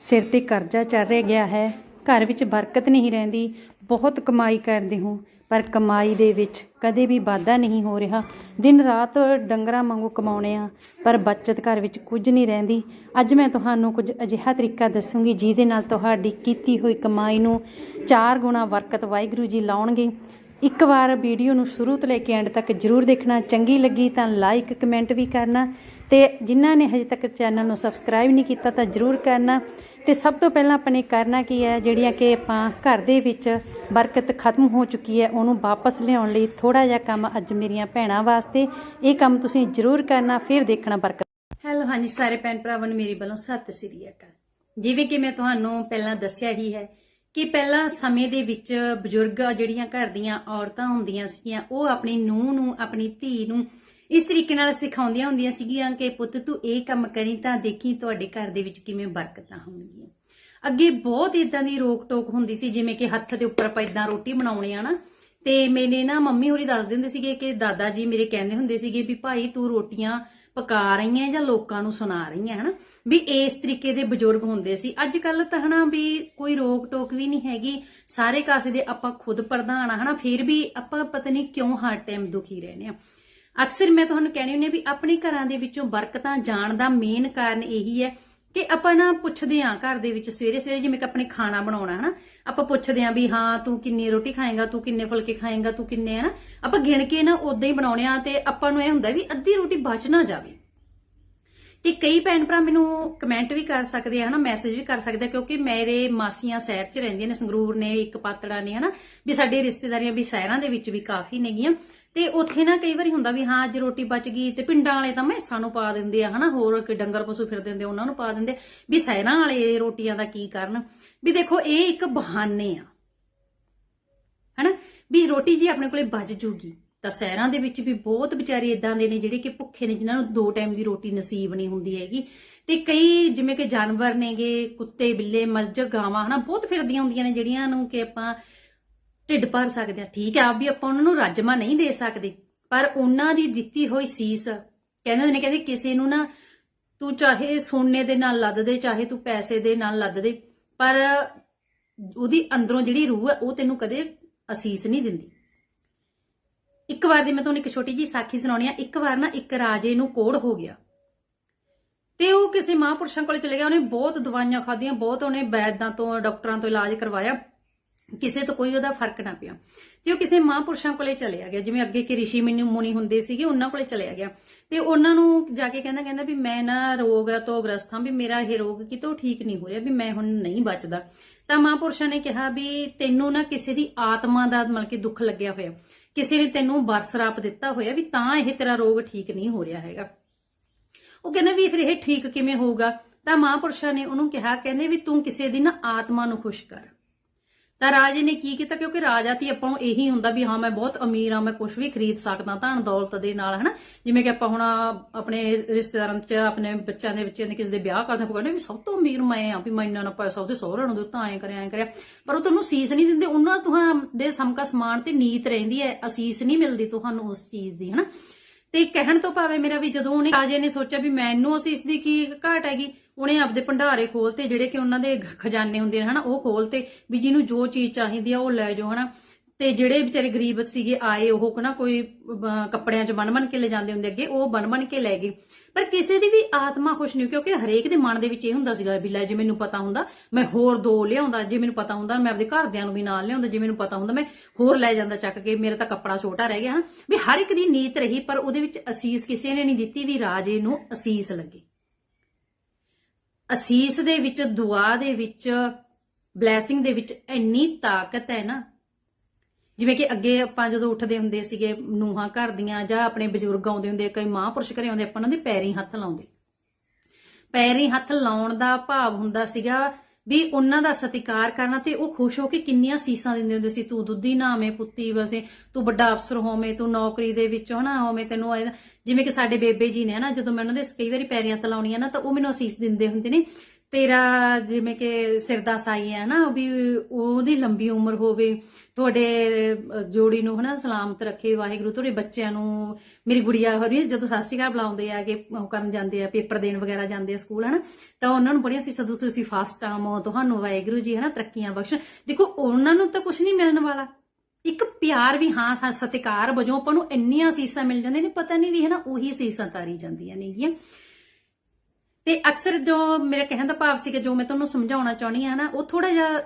ਸਿਰ ਤੇ ਕਰਜ਼ਾ ਚੜ ਰਿਹਾ ਗਿਆ ਹੈ। ਘਰ ਵਿੱਚ ਬਰਕਤ ਨਹੀਂ ਰਹਿੰਦੀ। ਬਹੁਤ ਕਮਾਈ ਕਰਦੇ ਹੋ, ਪਰ ਕਮਾਈ ਦੇ ਵਿੱਚ ਕਦੇ ਵੀ ਵਾਧਾ ਨਹੀਂ ਹੋ ਰਿਹਾ। ਦਿਨ ਰਾਤ ਡੰਗਰਾਂ ਵਾਂਗੂ ਕਮਾਉਣੇ ਆ, ਪਰ ਬਚਤ ਘਰ ਵਿੱਚ ਕੁਝ ਨਹੀਂ ਰਹਿੰਦੀ। ਅੱਜ ਮੈਂ ਤੁਹਾਨੂੰ ਕੁਝ ਅਜਿਹਾ ਤਰੀਕਾ ਦੱਸੂਗੀ, ਜਿਹਦੇ ਨਾਲ ਤੁਹਾਡੀ ਕੀਤੀ ਹੋਈ ਕਮਾਈ ਨੂੰ ਚਾਰ ਗੁਣਾ ਬਰਕਤ ਵਾਹਿਗੁਰੂ ਜੀ ਲਾਉਣਗੇ। ਇੱਕ ਵਾਰ ਵੀਡੀਓ ਨੂੰ ਸ਼ੁਰੂ ਤੋਂ ਲੈ ਕੇ ਐਂਡ ਤੱਕ ਜਰੂਰ ਦੇਖਣਾ। ਚੰਗੀ ਲੱਗੀ ਤਾਂ ਲਾਈਕ ਕਮੈਂਟ ਵੀ ਕਰਨਾ। ਤੇ ਜਿਨ੍ਹਾਂ ਨੇ ਹਜੇ ਤੱਕ ਚੈਨਲ ਨੂੰ ਸਬਸਕ੍ਰਾਈਬ ਨਹੀਂ ਕੀਤਾ ਤਾਂ ਜਰੂਰ ਕਰਨਾ। ਤੇ ਸਭ ਤੋਂ ਪਹਿਲਾਂ ਆਪਾਂ ਨੇ ਕਰਨਾ ਕੀ ਹੈ, ਜਿਹੜੀਆਂ ਕਿ ਆਪਾਂ ਘਰ ਦੇ ਵਿੱਚ ਬਰਕਤ ਖਤਮ ਹੋ ਚੁੱਕੀ ਹੈ, ਉਹਨੂੰ ਵਾਪਸ ਲਿਆਉਣ ਲਈ ਥੋੜਾ ਜਿਹਾ ਕੰਮ ਅੱਜ ਮੇਰੀਆਂ ਭੈਣਾਂ ਵਾਸਤੇ। ਇਹ ਕੰਮ ਤੁਸੀਂ ਜਰੂਰ ਕਰਨਾ, ਫਿਰ ਦੇਖਣਾ ਬਰਕਤ। ਹੈਲੋ ਹਾਂਜੀ ਸਾਰੇ ਭੈਣ ਭਰਾਵਾਂ ਨੂੰ ਮੇਰੀ ਵੱਲੋਂ ਸਤਿ ਸ੍ਰੀ ਅਕਾਲ। ਜਿਵੇਂ ਕਿ ਮੈਂ ਤੁਹਾਨੂੰ ਪਹਿਲਾਂ ਦੱਸਿਆ ਹੀ ਹੈ ਕਿ ਪਹਿਲਾਂ ਸਮੇਂ ਦੇ ਵਿੱਚ ਬਜ਼ੁਰਗ ਜਿਹੜੀਆਂ ਘਰ ਦੀਆਂ ਔਰਤਾਂ ਹੁੰਦੀਆਂ ਸੀਗੀਆਂ, ਉਹ ਆਪਣੀ ਨੂੰਹ ਨੂੰ, ਆਪਣੀ ਧੀ ਨੂੰ ਇਸ ਤਰੀਕੇ ਨਾਲ ਸਿਖਾਉਂਦੀਆਂ ਹੁੰਦੀਆਂ ਸੀਗੀਆਂ ਕਿ ਪੁੱਤ ਤੂੰ ਇਹ ਕੰਮ ਕਰੀ ਤਾਂ ਦੇਖੀ ਤੁਹਾਡੇ ਘਰ ਦੇ ਵਿੱਚ ਕਿਵੇਂ ਬਰਕਤਾਂ ਹੋਣਗੀਆਂ। ਅੱਗੇ ਬਹੁਤ ਇਦਾਂ ਦੀ ਰੋਕ ਟੋਕ ਹੁੰਦੀ ਸੀ, ਜਿਵੇਂ ਕਿ ਹੱਥ ਦੇ ਉੱਪਰ ਆਪਾਂ ਇਦਾਂ ਰੋਟੀ ਬਣਾਉਣੀ ਆ ਨਾ। ਤੇ ਮੈਨੇ ਨਾ ਮੰਮੀ ਹੋਰੀ ਦੱਸਦੇ ਹੁੰਦੇ ਸੀਗੇ ਕਿ ਦਾਦਾ ਜੀ ਮੇਰੇ ਕਹਿੰਦੇ ਹੁੰਦੇ ਸੀਗੇ ਵੀ ਭਾਈ ਤੂੰ ਰੋਟੀਆਂ ਪਕਾ ਰਹੀ ਹੈ ਜਾਂ ਲੋਕਾਂ ਨੂੰ ਸੁਣਾ ਰਹੀ ਹੈ ਹਨਾ? ਵੀ ਇਸ ਤਰੀਕੇ ਦੇ ਬਜ਼ੁਰਗ ਹੁੰਦੇ ਸੀ। ਅੱਜ ਕੱਲ ਤਾਂ ਹਨਾ ਵੀ ਕੋਈ ਰੋਕ ਟੋਕ ਵੀ ਨਹੀਂ ਹੈਗੀ। ਸਾਰੇ ਕਾਸੇ ਦੇ ਆਪਾਂ ਖੁਦ ਪ੍ਰਧਾਨ ਆ, ਹਨਾ? ਫਿਰ ਵੀ ਆਪਾਂ ਪਤਾ ਨਹੀਂ ਕਿਉਂ ਹਰ ਟਾਈਮ ਦੁਖੀ ਰਹਿੰਦੇ ਆ। ਅਕਸਰ ਮੈਂ ਤੁਹਾਨੂੰ ਕਹਿਣੀ ਹੁੰਦੀ ਆ ਵੀ ਆਪਣੇ ਘਰਾਂ ਦੇ ਵਿੱਚੋਂ ਬਰਕਤਾਂ ਜਾਣ ਦਾ ਮੇਨ ਕਾਰਨ ਇਹੀ ਹੈ ਕਿ ਆਪਾਂ ਨਾ ਪੁੱਛਦੇ ਆਂ ਘਰ ਦੇ ਵਿੱਚ ਸਵੇਰੇ ਸਵੇਰੇ ਜਿਵੇਂ ਕਿ ਆਪਣੇ ਖਾਣਾ ਬਣਾਉਣਾ, ਹਨਾ? ਆਪਾਂ ਪੁੱਛਦੇ ਆਂ ਵੀ, ਹਾਂ, ਤੂੰ ਕਿੰਨੀ ਰੋਟੀ ਖਾਏਗਾ? ਤੂੰ ਕਿੰਨੇ ਫੁਲਕੇ ਖਾਏਗਾ? ਤੂੰ ਕਿੰਨੇ, ਹਨਾ? ਆਪਾਂ ਗਿਣ ਕੇ ਨਾ ਉਦਾਂ ਹੀ ਬਣਾਉਣੇ ਆ ਤੇ ਆਪਾਂ ਨੂੰ ਇਹ ਹੁੰਦਾ ਵੀ ਅੱਧੀ ਰੋਟੀ ਬਚ ਨਾ ਜਾਵੇ। ਤੇ ਕਈ ਭੈਣ ਭਰਾ ਮੈਨੂੰ ਕਮੈਂਟ ਵੀ ਕਰ ਸਕਦੇ ਆ, ਹਨਾ? ਮੈਸੇਜ ਵੀ ਕਰ ਸਕਦੇ ਆ, ਕਿਉਂਕਿ ਮੇਰੇ ਮਾਸੀਆਂ ਸ਼ਹਿਰ 'ਚ ਰਹਿੰਦੀਆਂ ਨੇ, ਸੰਗਰੂਰ ਨੇ, ਇੱਕ ਪਾਤੜਾ ਨੇ, ਹਨਾ? ਵੀ ਸਾਡੇ ਰਿਸ਼ਤੇਦਾਰੀਆਂ ਵੀ ਸ਼ਹਿਰਾਂ ਦੇ ਵਿੱਚ ਵੀ ਕਾਫੀ ਨੇਗੀਆਂ। ਤੇ ਉੱਥੇ ਨਾ ਕਈ ਵਾਰੀ ਹੁੰਦਾ ਵੀ ਹਾਂ, ਅੱਜ ਰੋਟੀ ਬਚ ਗਈ ਤੇ ਪਿੰਡਾਂ ਵਾਲੇ ਤਾਂ ਮੈਸਾਂ ਨੂੰ ਪਾ ਦਿੰਦੇ ਆ, ਹਨਾ, ਹੋਰ ਕਿ ਡੰਗਰ ਪਸ਼ੂ ਫਿਰਦੇ ਹੁੰਦੇ ਉਹਨਾਂ ਨੂੰ ਪਾ ਦਿੰਦੇ ਵੀ ਸ਼ਹਿਰਾਂ ਵਾਲੇ ਰੋਟੀਆਂ ਦਾ ਕੀ ਕਰਨ? ਵੀ ਦੇਖੋ, ਇਹ ਇੱਕ ਬਹਾਨੇ ਆ, ਹਨਾ? ਵੀ ਰੋਟੀ ਜੀ ਆਪਣੇ ਕੋਲੇ ਬਚ ਜੂਗੀ, ਤਾਂ ਸ਼ਹਿਰਾਂ ਦੇ ਵਿੱਚ ਵੀ ਬਹੁਤ ਵਿਚਾਰੇ ਇਦਾਂ ਦੇ ਨੇ ਜਿਹੜੇ ਕਿ ਭੁੱਖੇ ਨੇ, ਜਿਨ੍ਹਾਂ ਨੂੰ ਦੋ ਟਾਈਮ ਦੀ ਰੋਟੀ ਨਸੀਬ ਨਹੀਂ ਹੁੰਦੀ ਹੈਗੀ। ਤੇ ਕਈ ਜਿਵੇਂ ਕਿ ਜਾਨਵਰ ਨੇਗੇ, ਕੁੱਤੇ, ਬਿੱਲੇ ਮੱਝ ਗਾਵਾਂ, ਹਨਾ, ਬਹੁਤ ਫਿਰਦੀਆਂ ਹੁੰਦੀਆਂ ਨੇ, ਜਿਹੜੀਆਂ ਨੂੰ ਕਿ ਆਪਾਂ ਢਿੱਡ ਭਰ ਸਕਦੇ ਆ। ਠੀਕ ਹੈ, ਆਪ ਵੀ ਆਪਾਂ ਉਹਨਾਂ ਨੂੰ ਰਾਜਮਾ ਨਹੀਂ ਦੇ ਸਕਦੇ। ਪਰ ਉਹਨਾਂ ਦੀ ਦਿੱਤੀ ਹੋਈ ਸੀਸ, ਕਹਿੰਦੇ ਨੇ, ਕਹਿੰਦੇ ਕਿਸੇ ਨੂੰ ਨਾ ਤੂੰ ਚਾਹੇ ਸੋਨੇ ਦੇ ਨਾਲ ਲੱਦ ਦੇ, ਚਾਹੇ ਤੂੰ ਪੈਸੇ ਦੇ ਨਾਲ ਲੱਦ ਦੇ, ਪਰ ਉਹਦੀ ਅੰਦਰੋਂ ਜਿਹੜੀ ਰੂਹ ਹੈ ਉਹ ਤੈਨੂੰ ਕਦੇ ਅਸੀਸ ਨਹੀਂ ਦਿੰਦੀ। ਇੱਕ ਵਾਰ ਦੀ ਮੈਂ ਤੁਹਾਨੂੰ ਇੱਕ ਛੋਟੀ ਜੀ ਸਾਖੀ ਸੁਣਾਉਣੀ ਆ। ਇੱਕ ਵਾਰ ਨਾ ਇੱਕ ਰਾਜੇ ਨੂੰ ਕੋੜ ਹੋ ਗਿਆ। ਤੇ ਉਹ ਕਿਸੇ ਮਹਾਂਪੁਰਸ਼ਾਂ ਕੋਲ ਚਲੇ ਗਿਆ। ਉਹਨੇ ਬਹੁਤ ਦਵਾਈਆਂ ਖਾਧੀਆਂ, ਬਹੁਤ ਉਹਨੇ ਵੈਦਾਂ ਤੋਂ, ਡਾਕਟਰਾਂ ਤੋਂ ਇਲਾਜ ਕਰਵਾਇਆ। ਕਿਸੇ ਤੋਂ ਕੋਈ ਉਹਦਾ ਫ਼ਰਕ ਨਾ ਪਿਆ। ਤੇ ਉਹ ਕਿਸੇ ਮਹਾਂਪੁਰਸ਼ਾਂ ਕੋਲੇ ਚਲਿਆ ਗਿਆ। ਜਿਵੇਂ ਅੱਗੇ ਕਿ ਰਿਸ਼ੀ ਮੈਨੂੰ ਮੁਨੀ ਹੁੰਦੇ ਸੀਗੇ, ਉਹਨਾਂ ਕੋਲੇ ਚਲਿਆ ਗਿਆ। ਤੇ ਉਹਨਾਂ ਨੂੰ ਜਾ ਕੇ ਕਹਿੰਦਾ ਕਹਿੰਦਾ ਵੀ ਮੈਂ ਨਾ ਰੋਗ ਤੋਂ ਗ੍ਰਸਤ ਹਾਂ ਵੀ ਮੇਰਾ ਇਹ ਰੋਗ ਕਿਤੋਂ ਠੀਕ ਨਹੀਂ ਹੋ ਰਿਹਾ, ਵੀ ਮੈਂ ਹੁਣ ਨਹੀਂ ਬਚਦਾ। ਤਾਂ ਮਹਾਂਪੁਰਸ਼ਾਂ ਨੇ ਕਿਹਾ ਵੀ ਤੈਨੂੰ ਨਾ ਕਿਸੇ ਦੀ ਆਤਮਾ ਦਾ ਮਤਲਬ ਕਿ ਦੁੱਖ ਲੱਗਿਆ ਹੋਇਆ। ਕਿਸੇ ਨੇ ਤੈਨੂੰ ਬਰਸਰਾਪ ਦਿੱਤਾ ਹੋਇਆ ਵੀ ਤਾਂ ਇਹ ਤੇਰਾ ਰੋਗ ਠੀਕ ਨਹੀਂ ਹੋ ਰਿਹਾ ਹੈਗਾ। ਉਹ ਕਹਿੰਦਾ ਵੀ ਫਿਰ ਇਹ ਠੀਕ ਕਿਵੇਂ ਹੋਊਗਾ? ਤਾਂ ਮਹਾਂਪੁਰਸ਼ਾਂ ਨੇ ਉਹਨੂੰ ਕਿਹਾ, ਕਹਿੰਦੇ ਵੀ ਤੂੰ ਕਿਸੇ ਦੀ ਨਾ ਆਤਮਾ ਨੂੰ ਖੁਸ਼ ਕਰ। ਤਾਂ ਰਾਜੇ ਨੇ ਕੀ ਕੀਤਾ? ਕਿਉਂਕਿ ਰਾਜਾ ਤੀ ਆਪਾਂ ਨੂੰ ਇਹੀ ਹੁੰਦਾ ਵੀ ਹਾਂ, ਮੈਂ ਬਹੁਤ ਅਮੀਰ ਹਾਂ, ਮੈਂ ਕੁਝ ਵੀ ਖਰੀਦ ਸਕਦਾ, ਧਨ ਦੌਲਤ ਦੇ ਨਾਲ, ਹਨਾ? ਜਿਵੇਂ ਕਿ ਆਪਾਂ ਹੁਣ ਆਪਣੇ ਰਿਸ਼ਤੇਦਾਰਾਂ 'ਚ, ਆਪਣੇ ਬੱਚਿਆਂ ਦੇ ਬੱਚਿਆਂ ਦੇ ਕਿਸੇ ਦੇ ਵਿਆਹ ਕਰਦੇ ਆਪਾਂ ਕਹਿੰਦੇ ਵੀ ਸਭ ਤੋਂ ਅਮੀਰ ਮੈਂ ਆ ਵੀ ਮੈਂ ਇੰਨਾ ਨਾ ਪੈਸਾ ਉਹਦੇ ਸਹੁਰੇ ਨੂੰ ਦਿੱਤਾ, ਐਂ ਕਰਿਆ ਐਂ ਕਰਿਆ। ਪਰ ਉਹ ਤੁਹਾਨੂੰ ਸੀਸ ਨਹੀਂ ਦਿੰਦੇ, ਉਹਨਾਂ ਤੁਹਾਡੇ ਸਮਕਾ ਸਮਾਨ ਤੇ ਨੀਤ ਰਹਿੰਦੀ ਹੈ, ਅਸੀਸ ਨਹੀਂ ਮਿਲਦੀ ਤੁਹਾਨੂੰ ਉਸ ਚੀਜ਼ ਦੀ, ਹਨਾ? ਤੇ ਕਹਿਣ ਤੋਂ ਭਾਵੇਂ ਮੇਰਾ ਵੀ ਜਦੋਂ ਉਹਨੇ ਰਾਜੇ ਨੇ ਸੋਚਿਆ ਵੀ ਮੈਨੂੰ ਅਸੀਸ ਦੀ ਕੀ ਘਾਟ ਹੈਗੀ, ਉਹਨੇ ਆਪਦੇ ਭੰਡਾਰੇ ਖੋਲਤੇ ਜਿਹੜੇ ਕਿ ਉਹਨਾਂ ਦੇ ਖਜ਼ਾਨੇ ਹੁੰਦੇ ਨੇ ਹਨਾ, ਉਹ ਖੋਲਤੇ ਵੀ ਜਿਹਨੂੰ ਜੋ ਚੀਜ਼ ਚਾਹੀਦੀ ਆ ਉਹ ਲੈ ਜਾਓ ਹਨਾ। ਤੇ ਜਿਹੜੇ ਵਿਚਾਰੇ ਗਰੀਬ ਸੀਗੇ ਆਏ, ਉਹ ਨਾ ਕੋਈ ਕੱਪੜਿਆਂ 'ਚ ਬਣ ਬਣ ਕੇ ਲੈ ਜਾਂਦੇ ਹੁੰਦੇ ਅੱਗੇ, ਉਹ ਬਣ ਬਣ ਕੇ ਲੈ ਗਏ। ਪਰ ਕਿਸੇ ਦੀ ਵੀ ਆਤਮਾ ਖੁਸ਼ ਨਹੀਂ, ਕਿਉਂਕਿ ਹਰੇਕ ਦੇ ਮਨ ਦੇ ਵਿੱਚ ਇਹ ਹੁੰਦਾ ਸੀਗਾ ਵੀ ਲੈ ਜੇ ਮੈਨੂੰ ਪਤਾ ਹੁੰਦਾ, ਮੈਂ ਹੋਰ ਦੋ ਲਿਆਉਂਦਾ, ਜੇ ਮੈਨੂੰ ਪਤਾ ਹੁੰਦਾ ਮੈਂ ਆਪਦੇ ਘਰਦਿਆਂ ਨੂੰ ਵੀ ਨਾਲ ਲਿਆਉਂਦਾ, ਜੇ ਮੈਨੂੰ ਪਤਾ ਹੁੰਦਾ ਮੈਂ ਹੋਰ ਲੈ ਜਾਂਦਾ ਚੱਕ ਕੇ, ਮੇਰਾ ਤਾਂ ਕੱਪੜਾ ਛੋਟਾ ਰਹਿ ਗਿਆ, ਹਨ? ਵੀ ਹਰ ਇੱਕ ਦੀ ਨੀਤ ਰਹੀ, ਪਰ ਉਹਦੇ ਵਿੱਚ ਅਸੀਸ ਕਿਸੇ ਨੇ ਨਹੀਂ ਦਿੱਤੀ ਵੀ ਰਾਜੇ ਨੂੰ ਅਸੀਸ ਲੱਗੇ। ਅਸੀਸ ਦੇ ਵਿੱਚ, ਦੁਆ ਦੇ ਵਿੱਚ, ਬਲੇਸਿੰਗ ਦੇ ਵਿੱਚ ਇੰਨੀ ਤਾਕਤ ਹੈ ਨਾ ਜਿਵੇਂ ਕਿ ਅੱਗੇ ਆਪਾਂ ਜਦੋਂ ਉੱਠਦੇ ਹੁੰਦੇ ਸੀਗੇ, ਨੂਹਾਂ ਘਰ ਦੀਆਂ ਜਾਂ ਆਪਣੇ ਬਜ਼ੁਰਗ ਆਉਂਦੇ ਹੁੰਦੇ, ਕਈ ਮਹਾਂਪੁਰਸ਼ ਘਰੇ ਆਉਂਦੇ, ਆਪਾਂ ਉਹਨਾਂ ਦੇ ਪੈਰੀਂ ਹੱਥ ਲਾਉਂਦੇ। ਪੈਰੀ ਹੱਥ ਲਾਉਣ ਦਾ ਭਾਵ ਹੁੰਦਾ ਸੀਗਾ ਵੀ ਉਹਨਾਂ ਦਾ ਸਤਿਕਾਰ ਕਰਨਾ ਤੇ ਉਹ ਖੁਸ਼ ਹੋ ਕੇ ਕਿੰਨੀਆਂ ਸੀਸਾਂ ਦਿੰਦੇ ਹੁੰਦੇ ਸੀ, ਤੂੰ ਦੁੱਧੀ ਨਾ ਹੋਵੇਂ ਪੁੱਤੀ ਵਸੇ, ਤੂੰ ਵੱਡਾ ਅਫਸਰ ਹੋਵੇਂ, ਤੂੰ ਨੌਕਰੀ ਦੇ ਵਿੱਚ ਹਨਾ ਹੋਵੇਂ, ਤੈਨੂੰ ਜਿਵੇਂ ਕਿ ਸਾਡੇ ਬੇਬੇ ਜੀ ਨੇ ਨਾ ਜਦੋਂ ਮੈਂ ਉਹਨਾਂ ਦੇ ਕਈ ਵਾਰੀ ਪੈਰੀਂ ਹੱਥ ਲਾਉਣੀਆਂ ਨਾ, ਤਾਂ ਉਹ ਮੈਨੂੰ ਅਸੀਸ ਦਿੰਦੇ ਹੁੰਦੇ ਨੇ ਤੇਰਾ ਜਿਵੇਂ ਕਿ ਸਿਰ ਦਾ ਸਾਈ ਹੈ ਨਾ ਵੀ ਉਹਦੀ ਲੰਬੀ ਉਮਰ ਹੋਵੇ, ਤੁਹਾਡੇ ਜੋੜੀ ਨੂੰ ਹਨਾ ਸਲਾਮਤ ਰੱਖੇ, ਵਾਹਿਗੁਰੂ, ਤੁਹਾਡੇ ਬੱਚਿਆਂ ਨੂੰ, ਮੇਰੀ ਗੁੜੀਆ ਹੋ ਰਹੀ ਜਦੋਂ ਸਤਿ ਸ਼੍ਰੀ ਅਕਾਲ ਬੁਲਾਉਂਦੇ ਆ ਕਿ ਉਹ ਜਾਂਦੇ ਆ, ਪੇਪਰ ਦੇਣ ਵਗੈਰਾ ਜਾਂਦੇ ਆ ਸਕੂਲ, ਹਨਾ, ਤਾਂ ਉਹਨਾਂ ਨੂੰ ਬੜੀਆਂ ਸੀ ਸਦੋਂ ਤੁਸੀਂ ਫਸਟ ਟਾਈਮ ਹੋ ਤੁਹਾਨੂੰ ਵਾਹਿਗੁਰੂ ਜੀ, ਹਨਾ, ਤਰੱਕੀਆਂ ਬਖਸ਼ਣ ਦੇਖੋ, ਉਹਨਾਂ ਨੂੰ ਤਾਂ ਕੁਝ ਨਹੀਂ ਮਿਲਣ ਵਾਲਾ। ਇੱਕ ਪਿਆਰ ਵੀ, ਹਾਂ ਸਤਿਕਾਰ ਵਜੋਂ ਆਪਾਂ ਨੂੰ ਇੰਨੀਆਂ ਸੀਸਾਂ ਮਿਲ ਜਾਂਦੀਆਂ ਨੇ, ਪਤਾ ਨਹੀਂ ਵੀ, ਹਨਾ, ਉਹੀ ਸੀਸਾਂ ਤਾਰੀ ਜਾਂਦੀਆਂ ਨੇਗੀਆਂ। ਤੇ ਅਕਸਰ ਜੋ ਮੇਰੇ ਕਹਿਣ ਦਾ ਭਾਵ ਸੀ ਕਿ ਜੋ ਮੈਂ ਤੁਹਾਨੂੰ ਸਮਝਾਉਣਾ ਚਾਹਣੀ ਆ ਨਾ, ਉਹ ਥੋੜਾ ਜਿਹਾ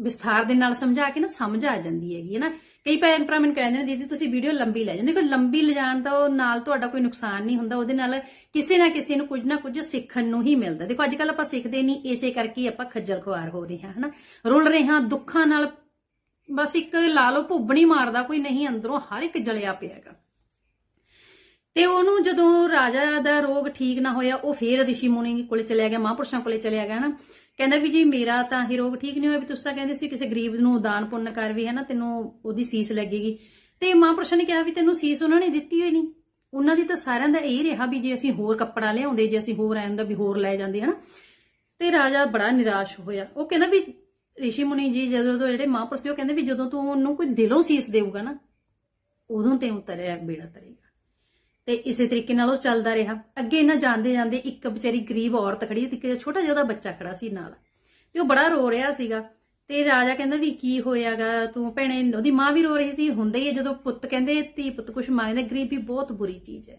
ਵਿਸਥਾਰ ਦੇ ਨਾਲ ਸਮਝਾ ਕੇ ਨਾ ਸਮਝ ਆ ਜਾਂਦੀ ਹੈਗੀ, ਹੈ ਨਾ? ਕਈ ਭੈਣ ਭਰਾ ਮੈਨੂੰ ਕਹਿੰਦੇ ਨੇ, ਦੀਦੀ, ਤੁਸੀਂ ਵੀਡੀਓ ਲੰਬੀ ਲੈ ਜਾਂਦੇ ਕੋਈ ਲੰਬੀ ਲਿਜਾਣ ਦਾ ਉਹ ਨਾਲ ਤੁਹਾਡਾ ਕੋਈ ਨੁਕਸਾਨ ਨਹੀਂ ਹੁੰਦਾ, ਉਹਦੇ ਨਾਲ ਕਿਸੇ ਨਾ ਕਿਸੇ ਨੂੰ ਕੁਝ ਨਾ ਕੁਝ ਸਿੱਖਣ ਨੂੰ ਹੀ ਮਿਲਦਾ। ਦੇਖੋ ਅੱਜ ਕੱਲ ਆਪਾਂ ਸਿੱਖਦੇ ਨਹੀਂ, ਇਸੇ ਕਰਕੇ ਆਪਾਂ ਖੱਜਲ ਖੁਆਰ ਹੋ ਰਹੇ ਹਾਂ ਹਨਾ ਰੁਲ ਰਹੇ ਹਾਂ, ਦੁੱਖਾਂ ਨਾਲ ਬਸ ਇੱਕ ਲਾ ਲਓ, ਭੁੱਬਣੀ ਮਾਰਦਾ ਕੋਈ ਨਹੀਂ, ਅੰਦਰੋਂ ਹਰ ਇੱਕ ਜਲਿਆ ਪਿਆ ਹੈਗਾ। ਤੇ ਉਹਨੂੰ ਜਦੋਂ ਰਾਜਾ ਦਾ ਰੋਗ ਠੀਕ ਨਾ ਹੋਇਆ, ਉਹ ਫੇਰ ਰਿਸ਼ੀ ਮੁਨੀ ਕੋਲੇ ਚਲਿਆ ਗਿਆ, ਮਹਾਂਪੁਰਸ਼ਾਂ ਕੋਲੇ ਚਲਿਆ ਗਿਆ ਨਾ ਕਹਿੰਦਾ ਵੀ ਜੀ, ਮੇਰਾ ਤਾਂ ਇਹ ਰੋਗ ਠੀਕ ਨਹੀਂ ਹੋਇਆ ਵੀ ਤੁਸੀਂ ਤਾਂ ਕਹਿੰਦੇ ਸੀ ਕਿਸੇ ਗਰੀਬ ਨੂੰ ਦਾਨ ਪੁੰਨ ਕਰ ਵੀ ਹੈ ਨਾ ਤੈਨੂੰ ਉਹਦੀ ਸੀਸ ਲੱਗੇਗੀ। ਤੇ ਮਹਾਂਪੁਰਸ਼ਾਂ ਨੇ ਕਿਹਾ ਵੀ ਤੈਨੂੰ ਸੀਸ ਉਹਨਾਂ ਨੇ ਦਿੱਤੀ ਹੋਈ ਨਹੀਂ ਉਹਨਾਂ ਦੀ ਤਾਂ ਸਾਰਿਆਂ ਦਾ ਇਹ ਰਿਹਾ ਵੀ ਜੇ ਅਸੀਂ ਹੋਰ ਕੱਪੜਾ ਲਿਆਉਂਦੇ, ਜੇ ਅਸੀਂ ਹੋਰ ਆਇੰਦਾ ਵੀ ਹੋਰ ਲੈ ਜਾਂਦੇ, ਹਨਾ? ਤੇ ਰਾਜਾ ਬੜਾ ਨਿਰਾਸ਼ ਹੋਇਆ। ਉਹ ਕਹਿੰਦਾ ਵੀ ਰਿਸ਼ੀ ਮੁਨੀ ਜੀ ਜਦੋਂ ਤੋਂ ਜਿਹੜੇ ਮਹਾਂਪੁਰਸ਼ ਸੀ, ਉਹ ਕਹਿੰਦੇ ਵੀ ਜਦੋਂ ਤੂੰ ਉਹਨੂੰ ਕੋਈ ਦਿਲੋਂ ਸੀਸ ਦੇਊਗਾ ਨਾ, ਉਦੋਂ ਤੇ ਉਤਰਿਆ ਬੇੜਾ ਤਰੇਗਾ। ਤੇ ਇਸੇ ਤਰੀਕੇ ਨਾਲ ਉਹ ਚੱਲਦਾ ਰਿਹਾ। ਅੱਗੇ ਨਾ ਜਾਂਦੇ ਜਾਂਦੇ ਇੱਕ ਵਿਚਾਰੀ ਗਰੀਬ ਔਰਤ ਖੜੀ ਸੀ ਇੱਕ ਛੋਟਾ ਜਿਹਾ ਉਹਦਾ ਬੱਚਾ ਖੜਾ ਸੀ ਨਾਲ। ਤੇ ਉਹ ਬੜਾ ਰੋ ਰਿਹਾ ਸੀਗਾ। ਤੇ ਰਾਜਾ ਕਹਿੰਦਾ ਵੀ ਕੀ ਹੋਇਆਗਾ, ਤੂੰ ਭੈਣੇ, ਉਹਦੀ ਮਾਂ ਵੀ ਰੋ ਰਹੀ ਸੀ, ਹੁੰਦਾ ਹੀ ਹੈ ਜਦੋਂ ਪੁੱਤ ਕਹਿੰਦੇ, ਧੀ ਪੁੱਤ ਕੁਛ ਮੰਗਦੇ, ਗਰੀਬੀ ਬਹੁਤ ਬੁਰੀ ਚੀਜ਼ ਹੈ।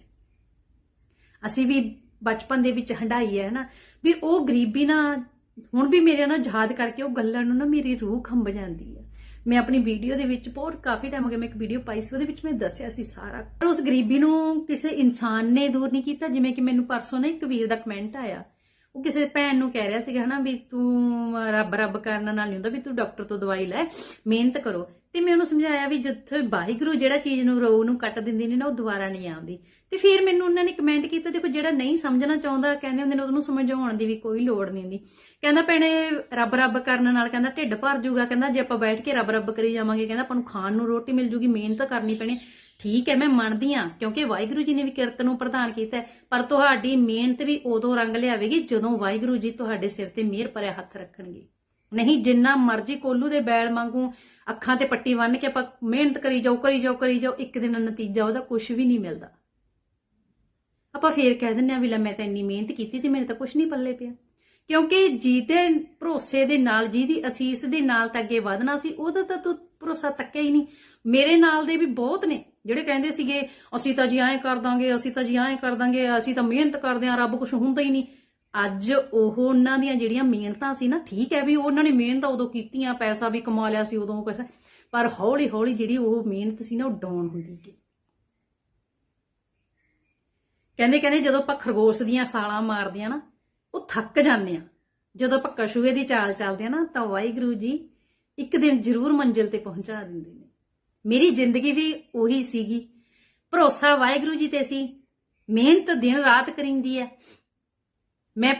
ਅਸੀਂ ਵੀ ਬਚਪਨ ਦੇ ਵਿੱਚ ਹੰਡਾਈ ਹੈ ਨਾ ਵੀ ਉਹ ਗਰੀਬੀ ਨਾ, ਹੁਣ ਵੀ ਮੇਰੇ ਨਾਲ ਯਾਦ ਕਰਕੇ ਉਹ ਗੱਲਾਂ ਨੂੰ ਨਾ ਮੇਰੀ ਰੂਹ ਖੰਭ ਜਾਂਦੀ ਹੈ। ਮੈਂ ਆਪਣੀ ਵੀਡੀਓ ਦੇ ਵਿੱਚ ਬਹੁਤ ਕਾਫੀ ਟਾਈਮ ਅਗੇ ਮੈਂ ਇੱਕ ਵੀਡੀਓ ਪਾਈ ਸੀ, ਉਹਦੇ ਵਿੱਚ ਮੈਂ ਦੱਸਿਆ ਸੀ ਸਾਰਾ। ਪਰ ਉਸ ਗਰੀਬੀ ਨੂੰ ਕਿਸੇ ਇਨਸਾਨ ਨੇ ਦੂਰ ਨਹੀਂ ਕੀਤਾ, ਜਿਵੇਂ ਕਿ ਮੈਨੂੰ ਪਰਸੋਂ ਨਾ ਇੱਕ ਵੀਰ ਦਾ ਕਮੈਂਟ ਆਇਆ। ਉਹ ਕਿਸੇ ਭੈਣ ਨੂੰ ਕਹਿ ਰਿਹਾ ਸੀਗਾ ਹਨਾ ਵੀ ਤੂੰ ਰੱਬ ਰੱਬ ਕਰਨ ਨਾਲ ਨਹੀਂ ਹੁੰਦਾ, ਵੀ ਤੂੰ ਡਾਕਟਰ ਤੋਂ ਦਵਾਈ ਲੈ, ਮਿਹਨਤ ਕਰੋ। ਤੇ ਮੈਂ ਉਹਨੂੰ ਸਮਝਾਇਆ ਵੀ ਜਿੱਥੇ ਵਾਹਿਗੁਰੂ ਜਿਹੜਾ ਚੀਜ਼ ਨੂੰ ਰੋਗ ਨੂੰ ਕੱਟ ਦਿੰਦੀ ਨੇ ਨਾ, ਉਹ ਦੁਬਾਰਾ ਨਹੀਂ ਆਉਂਦੀ। ਤੇ ਫਿਰ ਮੈਨੂੰ ਉਹਨਾਂ ਨੇ ਕਮੈਂਟ ਕੀਤਾ, ਦੇਖੋ ਜਿਹੜਾ ਨਹੀਂ ਸਮਝਣਾ ਚਾਹੁੰਦਾ, ਕਹਿੰਦੇ ਹੁੰਦੇ ਨੇ ਉਹਨੂੰ ਸਮਝਾਉਣ ਦੀ ਵੀ ਕੋਈ ਲੋੜ ਨਹੀਂ ਹੁੰਦੀ। ਕਹਿੰਦਾ ਭੈਣੇ ਰੱਬ ਰੱਬ ਕਰਨ ਨਾਲ ਕਹਿੰਦਾ ਢਿੱਡ ਭਰ ਜਾਊਗਾ ਕਹਿੰਦਾ ਜੇ ਆਪਾਂ ਬੈਠ ਕੇ ਰੱਬ ਰੱਬ ਕਰੀ ਜਾਵਾਂਗੇ, ਕਹਿੰਦਾ ਆਪਾਂ ਨੂੰ ਖਾਣ ਨੂੰ ਰੋਟੀ ਮਿਲ ਜੂਗੀ, ਮਿਹਨਤ ਕਰਨੀ ਪੈਣੀ। ਠੀਕ ਹੈ, ਮੈਂ ਮੰਨਦੀ ਆ ਕਿਉਂਕਿ ਵਾਹਿਗੁਰੂ ਜੀ ਨੇ ਵੀ ਕਿਰਤ ਨੂੰ ਪ੍ਰਦਾਨ ਕੀਤਾ ਪਰ ਤੁਹਾਡੀ ਮਿਹਨਤ ਵੀ ਉਦੋਂ ਰੰਗ ਲਿਆਵੇਗੀ ਜਦੋਂ ਵਾਹਿਗੁਰੂ ਜੀ ਤੁਹਾਡੇ ਸਿਰ ਤੇ ਮਿਹਰ ਭਰਿਆ ਹੱਥ ਰੱਖਣਗੇ। ਨਹੀਂ, ਜਿੰਨਾ ਮਰਜ਼ੀ ਕੋਲੂ ਦੇ ਬੈਲ ਵਾਂਗੂ ਅੱਖਾਂ ਤੇ ਪੱਟੀ ਬੰਨ ਕੇ ਆਪਾਂ ਮਿਹਨਤ ਕਰੀ ਜਾਓ ਕਰੀ ਜਾਓ ਕਰੀ ਜਾਓ, ਇੱਕ ਦਿਨ ਨਤੀਜਾ ਉਹਦਾ ਕੁਝ ਵੀ ਨਹੀਂ ਮਿਲਦਾ। ਆਪਾਂ ਫੇਰ ਕਹਿ ਦਿੰਦੇ ਆ ਵੀ ਲੈ ਮੈਂ ਤਾਂ ਇੰਨੀ ਮਿਹਨਤ ਕੀਤੀ ਤੇ ਮੇਰੇ ਤਾਂ ਕੁਝ ਨਹੀਂ ਪੱਲੇ ਪਿਆ। ਕਿਉਂਕਿ ਜਿਹਦੇ ਭਰੋਸੇ ਦੇ ਨਾਲ, ਜਿਹਦੀ ਅਸੀਸ ਦੇ ਨਾਲ ਤਾਂ ਅੱਗੇ ਵਧਣਾ ਸੀ, ਉਹਦਾ ਤਾਂ ਤੂੰ ਭਰੋਸਾ ਤੱਕਿਆ ਹੀ ਨਹੀਂ। ਮੇਰੇ ਨਾਲ ਦੇ ਵੀ ਬਹੁਤ ਨੇ। ਜਿਹੜੇ ਕਹਿੰਦੇ ਸੀਗੇ, ਅਸੀਂ ਤਾਂ ਜੀ ਐਂ ਕਰ ਦਾਂਗੇ, ਅਸੀਂ ਤਾਂ ਜੀ ਐਂ ਕਰ ਦਾਂਗੇ, ਅਸੀਂ ਤਾਂ ਮਿਹਨਤ ਕਰਦੇ ਆਂ, ਰੱਬ ਕੁਝ ਹੁੰਦਾ ਹੀ ਨਹੀਂ। ਅੱਜ ਉਹ ਉਹਨਾਂ ਦੀਆਂ ਜਿਹੜੀਆਂ ਮਿਹਨਤਾਂ ਸੀ ਨਾ, ਠੀਕ ਹੈ ਵੀ ਉਹਨਾਂ ਨੇ ਮਿਹਨਤਾਂ ਉਦੋਂ ਕੀਤੀਆਂ ਪੈਸਾ ਵੀ ਕਮਾ ਲਿਆ ਸੀ ਉਦੋਂ ਕੁਛ, ਪਰ ਹੌਲੀ ਹੌਲੀ ਜਿਹੜੀ ਉਹ ਮਿਹਨਤ ਸੀ ਨਾ, ਉਹ ਡਾਊਨ ਹੁੰਦੀ ਗਈ। ਕਹਿੰਦੇ ਕਹਿੰਦੇ ਜਦੋਂ ਆਪਾਂ ਖਰਗੋਸ਼ ਦੀਆਂ ਸਾਲਾਂ ਮਾਰਦੇ ਆ ਨਾ, ਉਹ ਥੱਕ ਜਾਂਦੇ ਆ। ਜਦੋਂ ਆਪਾਂ ਕਸ਼ੂਏ ਦੀ ਚਾਲ ਚੱਲਦੇ ਆ ਨਾ, ਤਾਂ ਵਾਹਿਗੁਰੂ ਜੀ ਇੱਕ ਦਿਨ ਜ਼ਰੂਰ ਮੰਜ਼ਿਲ ਤੇ ਪਹੁੰਚਾ ਦਿੰਦੇ ਨੇ। ਮੇਰੀ ਜ਼ਿੰਦਗੀ ਵੀ ਉਹੀ ਸੀਗੀ। ਭਰੋਸਾ ਵਾਹਿਗੁਰੂ ਜੀ ਤੇ ਸੀ। ਮਿਹਨਤ ਦਿਨ ਰਾਤ ਕਰਿੰਦੀ ਹੈ ਮੈਂ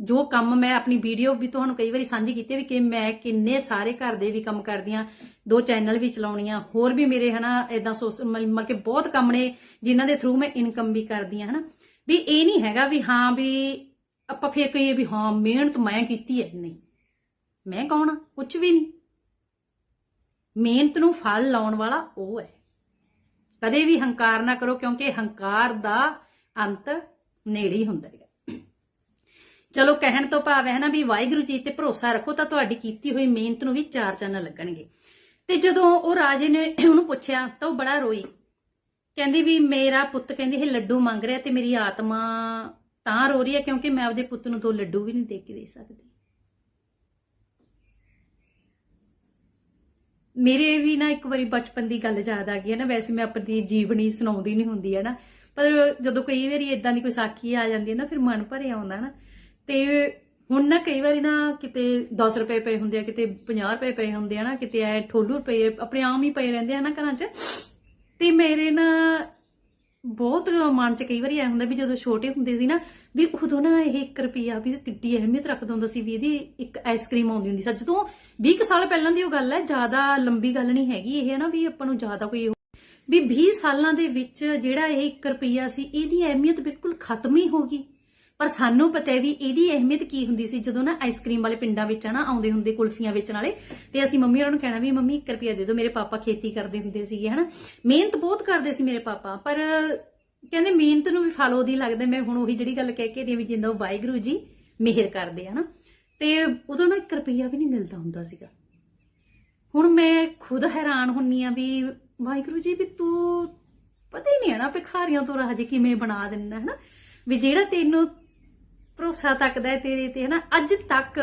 ਜੋ ਕੰਮ ਮੈਂ ਆਪਣੀ ਵੀਡੀਓ ਵੀ ਤੁਹਾਨੂੰ ਕਈ ਵਾਰੀ ਸਾਂਝੀ ਕੀਤੀ ਵੀ ਕਿ ਮੈਂ ਕਿੰਨੇ ਸਾਰੇ ਘਰ ਦੇ ਵੀ ਕੰਮ ਕਰਦੀ ਆ, ਦੋ ਚੈਨਲ ਵੀ ਚਲਾਉਣੀ ਆ, ਹੋਰ ਵੀ ਮੇਰੇ ਹਨਾ ਇਦਾਂ ਮਤਲਬ ਕਿ ਬਹੁਤ ਕੰਮ ਨੇ ਜਿਨ੍ਹਾਂ ਦੇ ਥਰੂ ਮੈਂ ਇਨਕਮ ਵੀ ਕਰਦੀ ਆ, ਹਨਾ। ਵੀ ਇਹ ਨਹੀਂ ਹੈਗਾ ਵੀ ਹਾਂ ਵੀ ਆਪਾਂ ਫੇਰ ਕਹੀਏ ਵੀ ਹਾਂ, ਮਿਹਨਤ ਮੈਂ ਕੀਤੀ ਹੈ ਨਹੀਂ। ਮੈਂ ਕੌਣ ਆ? ਕੁਝ ਵੀ ਨਹੀਂ। ਮਿਹਨਤ ਨੂੰ ਫਲ ਲਾਉਣ ਵਾਲਾ ਉਹ ਹੈ। ਕਦੇ ਵੀ ਹੰਕਾਰ ਨਾ ਕਰੋ, ਕਿਉਂਕਿ ਹੰਕਾਰ ਦਾ ਅੰਤ ਨੇੜੇ ਹੀ ਹੁੰਦਾ ਹੈ ਚਲੋ, ਕਹਿਣ ਤੋਂ ਭਾਵ ਹੈ ਨਾ ਵੀ ਵਾਹਿਗੁਰੂ ਜੀ ਤੇ ਭਰੋਸਾ ਰੱਖੋ ਤਾਂ ਤੁਹਾਡੀ ਕੀਤੀ ਹੋਈ ਮਿਹਨਤ ਨੂੰ ਵੀ ਚਾਰ ਚੰਨ ਲੱਗਣਗੇ। ਤੇ ਜਦੋਂ ਉਹ ਰਾਜੇ ਨੇ ਉਹਨੂੰ ਪੁੱਛਿਆ, ਤਾਂ ਉਹ ਬੜਾ ਰੋਈ। ਕਹਿੰਦੀ ਵੀ ਮੇਰਾ ਪੁੱਤ, ਕਹਿੰਦੀ, ਇਹ ਲੱਡੂ ਮੰਗ ਰਿਹਾ ਤੇ ਮੇਰੀ ਆਤਮਾ ਤਾਂ ਰੋ ਰਹੀ ਹੈ ਕਿਉਂਕਿ ਮੈਂ ਆਪਦੇ ਪੁੱਤ ਨੂੰ ਦੋ ਲੱਡੂ ਵੀ ਨਹੀਂ ਦੇ ਕੇ ਦੇ ਸਕਦੀ। ਮੇਰੇ ਵੀ ਨਾ ਇੱਕ ਵਾਰੀ ਬਚਪਨ ਦੀ ਗੱਲ ਯਾਦ ਆ ਗਈ ਹੈ ਨਾ, ਵੈਸੇ ਮੈਂ ਆਪਣੀ ਜੀਵਨੀ ਸੁਣਾਉਂਦੀ ਨਹੀਂ ਹੁੰਦੀ ਹੈ ਨਾ, ਪਰ ਜਦੋਂ ਕਈ ਵਾਰੀ ਇਦਾਂ ਦੀ ਕੋਈ ਸਾਖੀ ਆ ਜਾਂਦੀ ਹੈ ਨਾ, ਫਿਰ ਮਨ ਭਰਿਆ ਆਉਂਦਾ ਨਾ, ਤੇ ਹੁਣ ਨਾ ਕਈ ਵਾਰੀ ਨਾ ਕਿਤੇ 10 ਰੁਪਏ ਪਏ ਹੁੰਦੇ ਆ, ਕਿਤੇ 50 ਰੁਪਏ ਪਏ ਹੁੰਦੇ ਆ ਨਾ, ਕਿਤੇ ਐ ਠੋਲੂ ਰੁਪਏ ਆਪਣੇ ਆਮ ਹੀ ਪਏ ਰਹਿੰਦੇ ਆ ਨਾ ਘਰਾਂ 'ਚ, ਤੇ ਮੇਰੇ ਨਾ ਬਹੁਤ ਮਨ 'ਚ ਕਈ ਵਾਰੀ ਐ ਹੁੰਦਾ ਵੀ ਜਦੋਂ ਛੋਟੇ ਹੁੰਦੇ ਸੀ ਨਾ, ਵੀ ਉਦੋਂ ਨਾ ਇਹ 1 ਰੁਪਿਆ ਵੀ ਕਿੱਡੀ ਅਹਿਮੀਅਤ ਰੱਖਦਾ ਹੁੰਦਾ ਸੀ ਵੀ ਇਹਦੀ ਇੱਕ ਆਈਸਕ੍ਰੀਮ ਆਉਂਦੀ ਹੁੰਦੀ ਸੀ। ਜਦੋਂ 20 ਸਾਲ ਪਹਿਲਾਂ ਦੀ ਉਹ ਗੱਲ ਹੈ, ਜ਼ਿਆਦਾ ਲੰਬੀ ਗੱਲ ਨਹੀਂ ਹੈਗੀ ਇਹ ਨਾ ਵੀ ਆਪਾਂ ਨੂੰ ਜ਼ਿਆਦਾ ਕੋਈ ਵੀ 20 ਸਾਲਾਂ ਦੇ ਵਿੱਚ ਜਿਹੜਾ ਇਹ 1 ਰੁਪਿਆ ਸੀ, ਇਹਦੀ ਅਹਿਮੀਅਤ ਬਿਲਕੁਲ ਖਤਮ ਹੀ ਹੋ ਗਈ। ਪਰ ਸਾਨੂੰ ਪਤਾ ਹੈ ਵੀ ਇਹਦੀ ਅਹਿਮੀਅਤ ਕੀ ਹੁੰਦੀ ਸੀ, ਜਦੋਂ ਨਾ ਆਈਸਕ੍ਰੀਮ ਵਾਲੇ ਪਿੰਡਾਂ ਵਿੱਚ ਨਾ ਆਉਂਦੇ ਹੁੰਦੇ ਕੁਲਫੀਆਂ ਵੇਚਣ ਵਾਲੇ, ਤੇ ਅਸੀਂ ਮੰਮੀ ਹੋਰਾਂ ਨੂੰ ਕਹਿਣਾ ਵੀ ਮੰਮੀ 1 ਰੁਪਿਆ ਦੇ ਦਿਓ, ਮੇਰੇ ਪਾਪਾ ਖੇਤੀ ਕਰਦੇ ਹੁੰਦੇ ਸੀਗੇ ਹਨਾ। ਮਿਹਨਤ ਬਹੁਤ ਕਰਦੇ ਸੀ ਮੇਰੇ ਪਾਪਾ, ਪਰ ਕਹਿੰਦੇ ਮਿਹਨਤ ਨੂੰ ਵੀ ਫਲ ਉਹਦੀ ਲੱਗਦਾ, ਮੈਂ ਹੁਣ ਉਹੀ ਜਿਹੜੀ ਗੱਲ ਕਹਿ ਕੇ ਰਹੀ ਵੀ ਜਿੰਦਾ ਵਾਹਿਗੁਰੂ ਜੀ ਮਿਹਰ ਕਰਦੇ ਹਨਾ। ਤੇ ਉਦੋਂ ਨਾ 1 ਰੁਪਿਆ ਵੀ ਨਹੀਂ ਮਿਲਦਾ ਹੁੰਦਾ ਸੀਗਾ। ਹੁਣ ਮੈਂ ਖੁਦ ਹੈਰਾਨ ਹੁੰਨੀ ਆ ਵੀ ਵਾਹਿਗੁਰੂ ਜੀ ਵੀ ਤੂੰ ਪਤਾ ਹੀ ਨਹੀਂ ਹੈ ਨਾ ਭਿਖਾਰੀਆਂ ਤੋਂ ਰਾਹ ਕਿਵੇਂ ਬਣਾ ਦਿੰਦਾ ਹੈ ਨਾ ਵੀ ਜਿਹੜਾ ਤੈਨੂੰ ਭਰੋਸਾ ਤੱਕਦਾ ਹੈ ਤੇਰੇ ਤੇ ਹੈ ਨਾ ਅੱਜ ਤੱਕ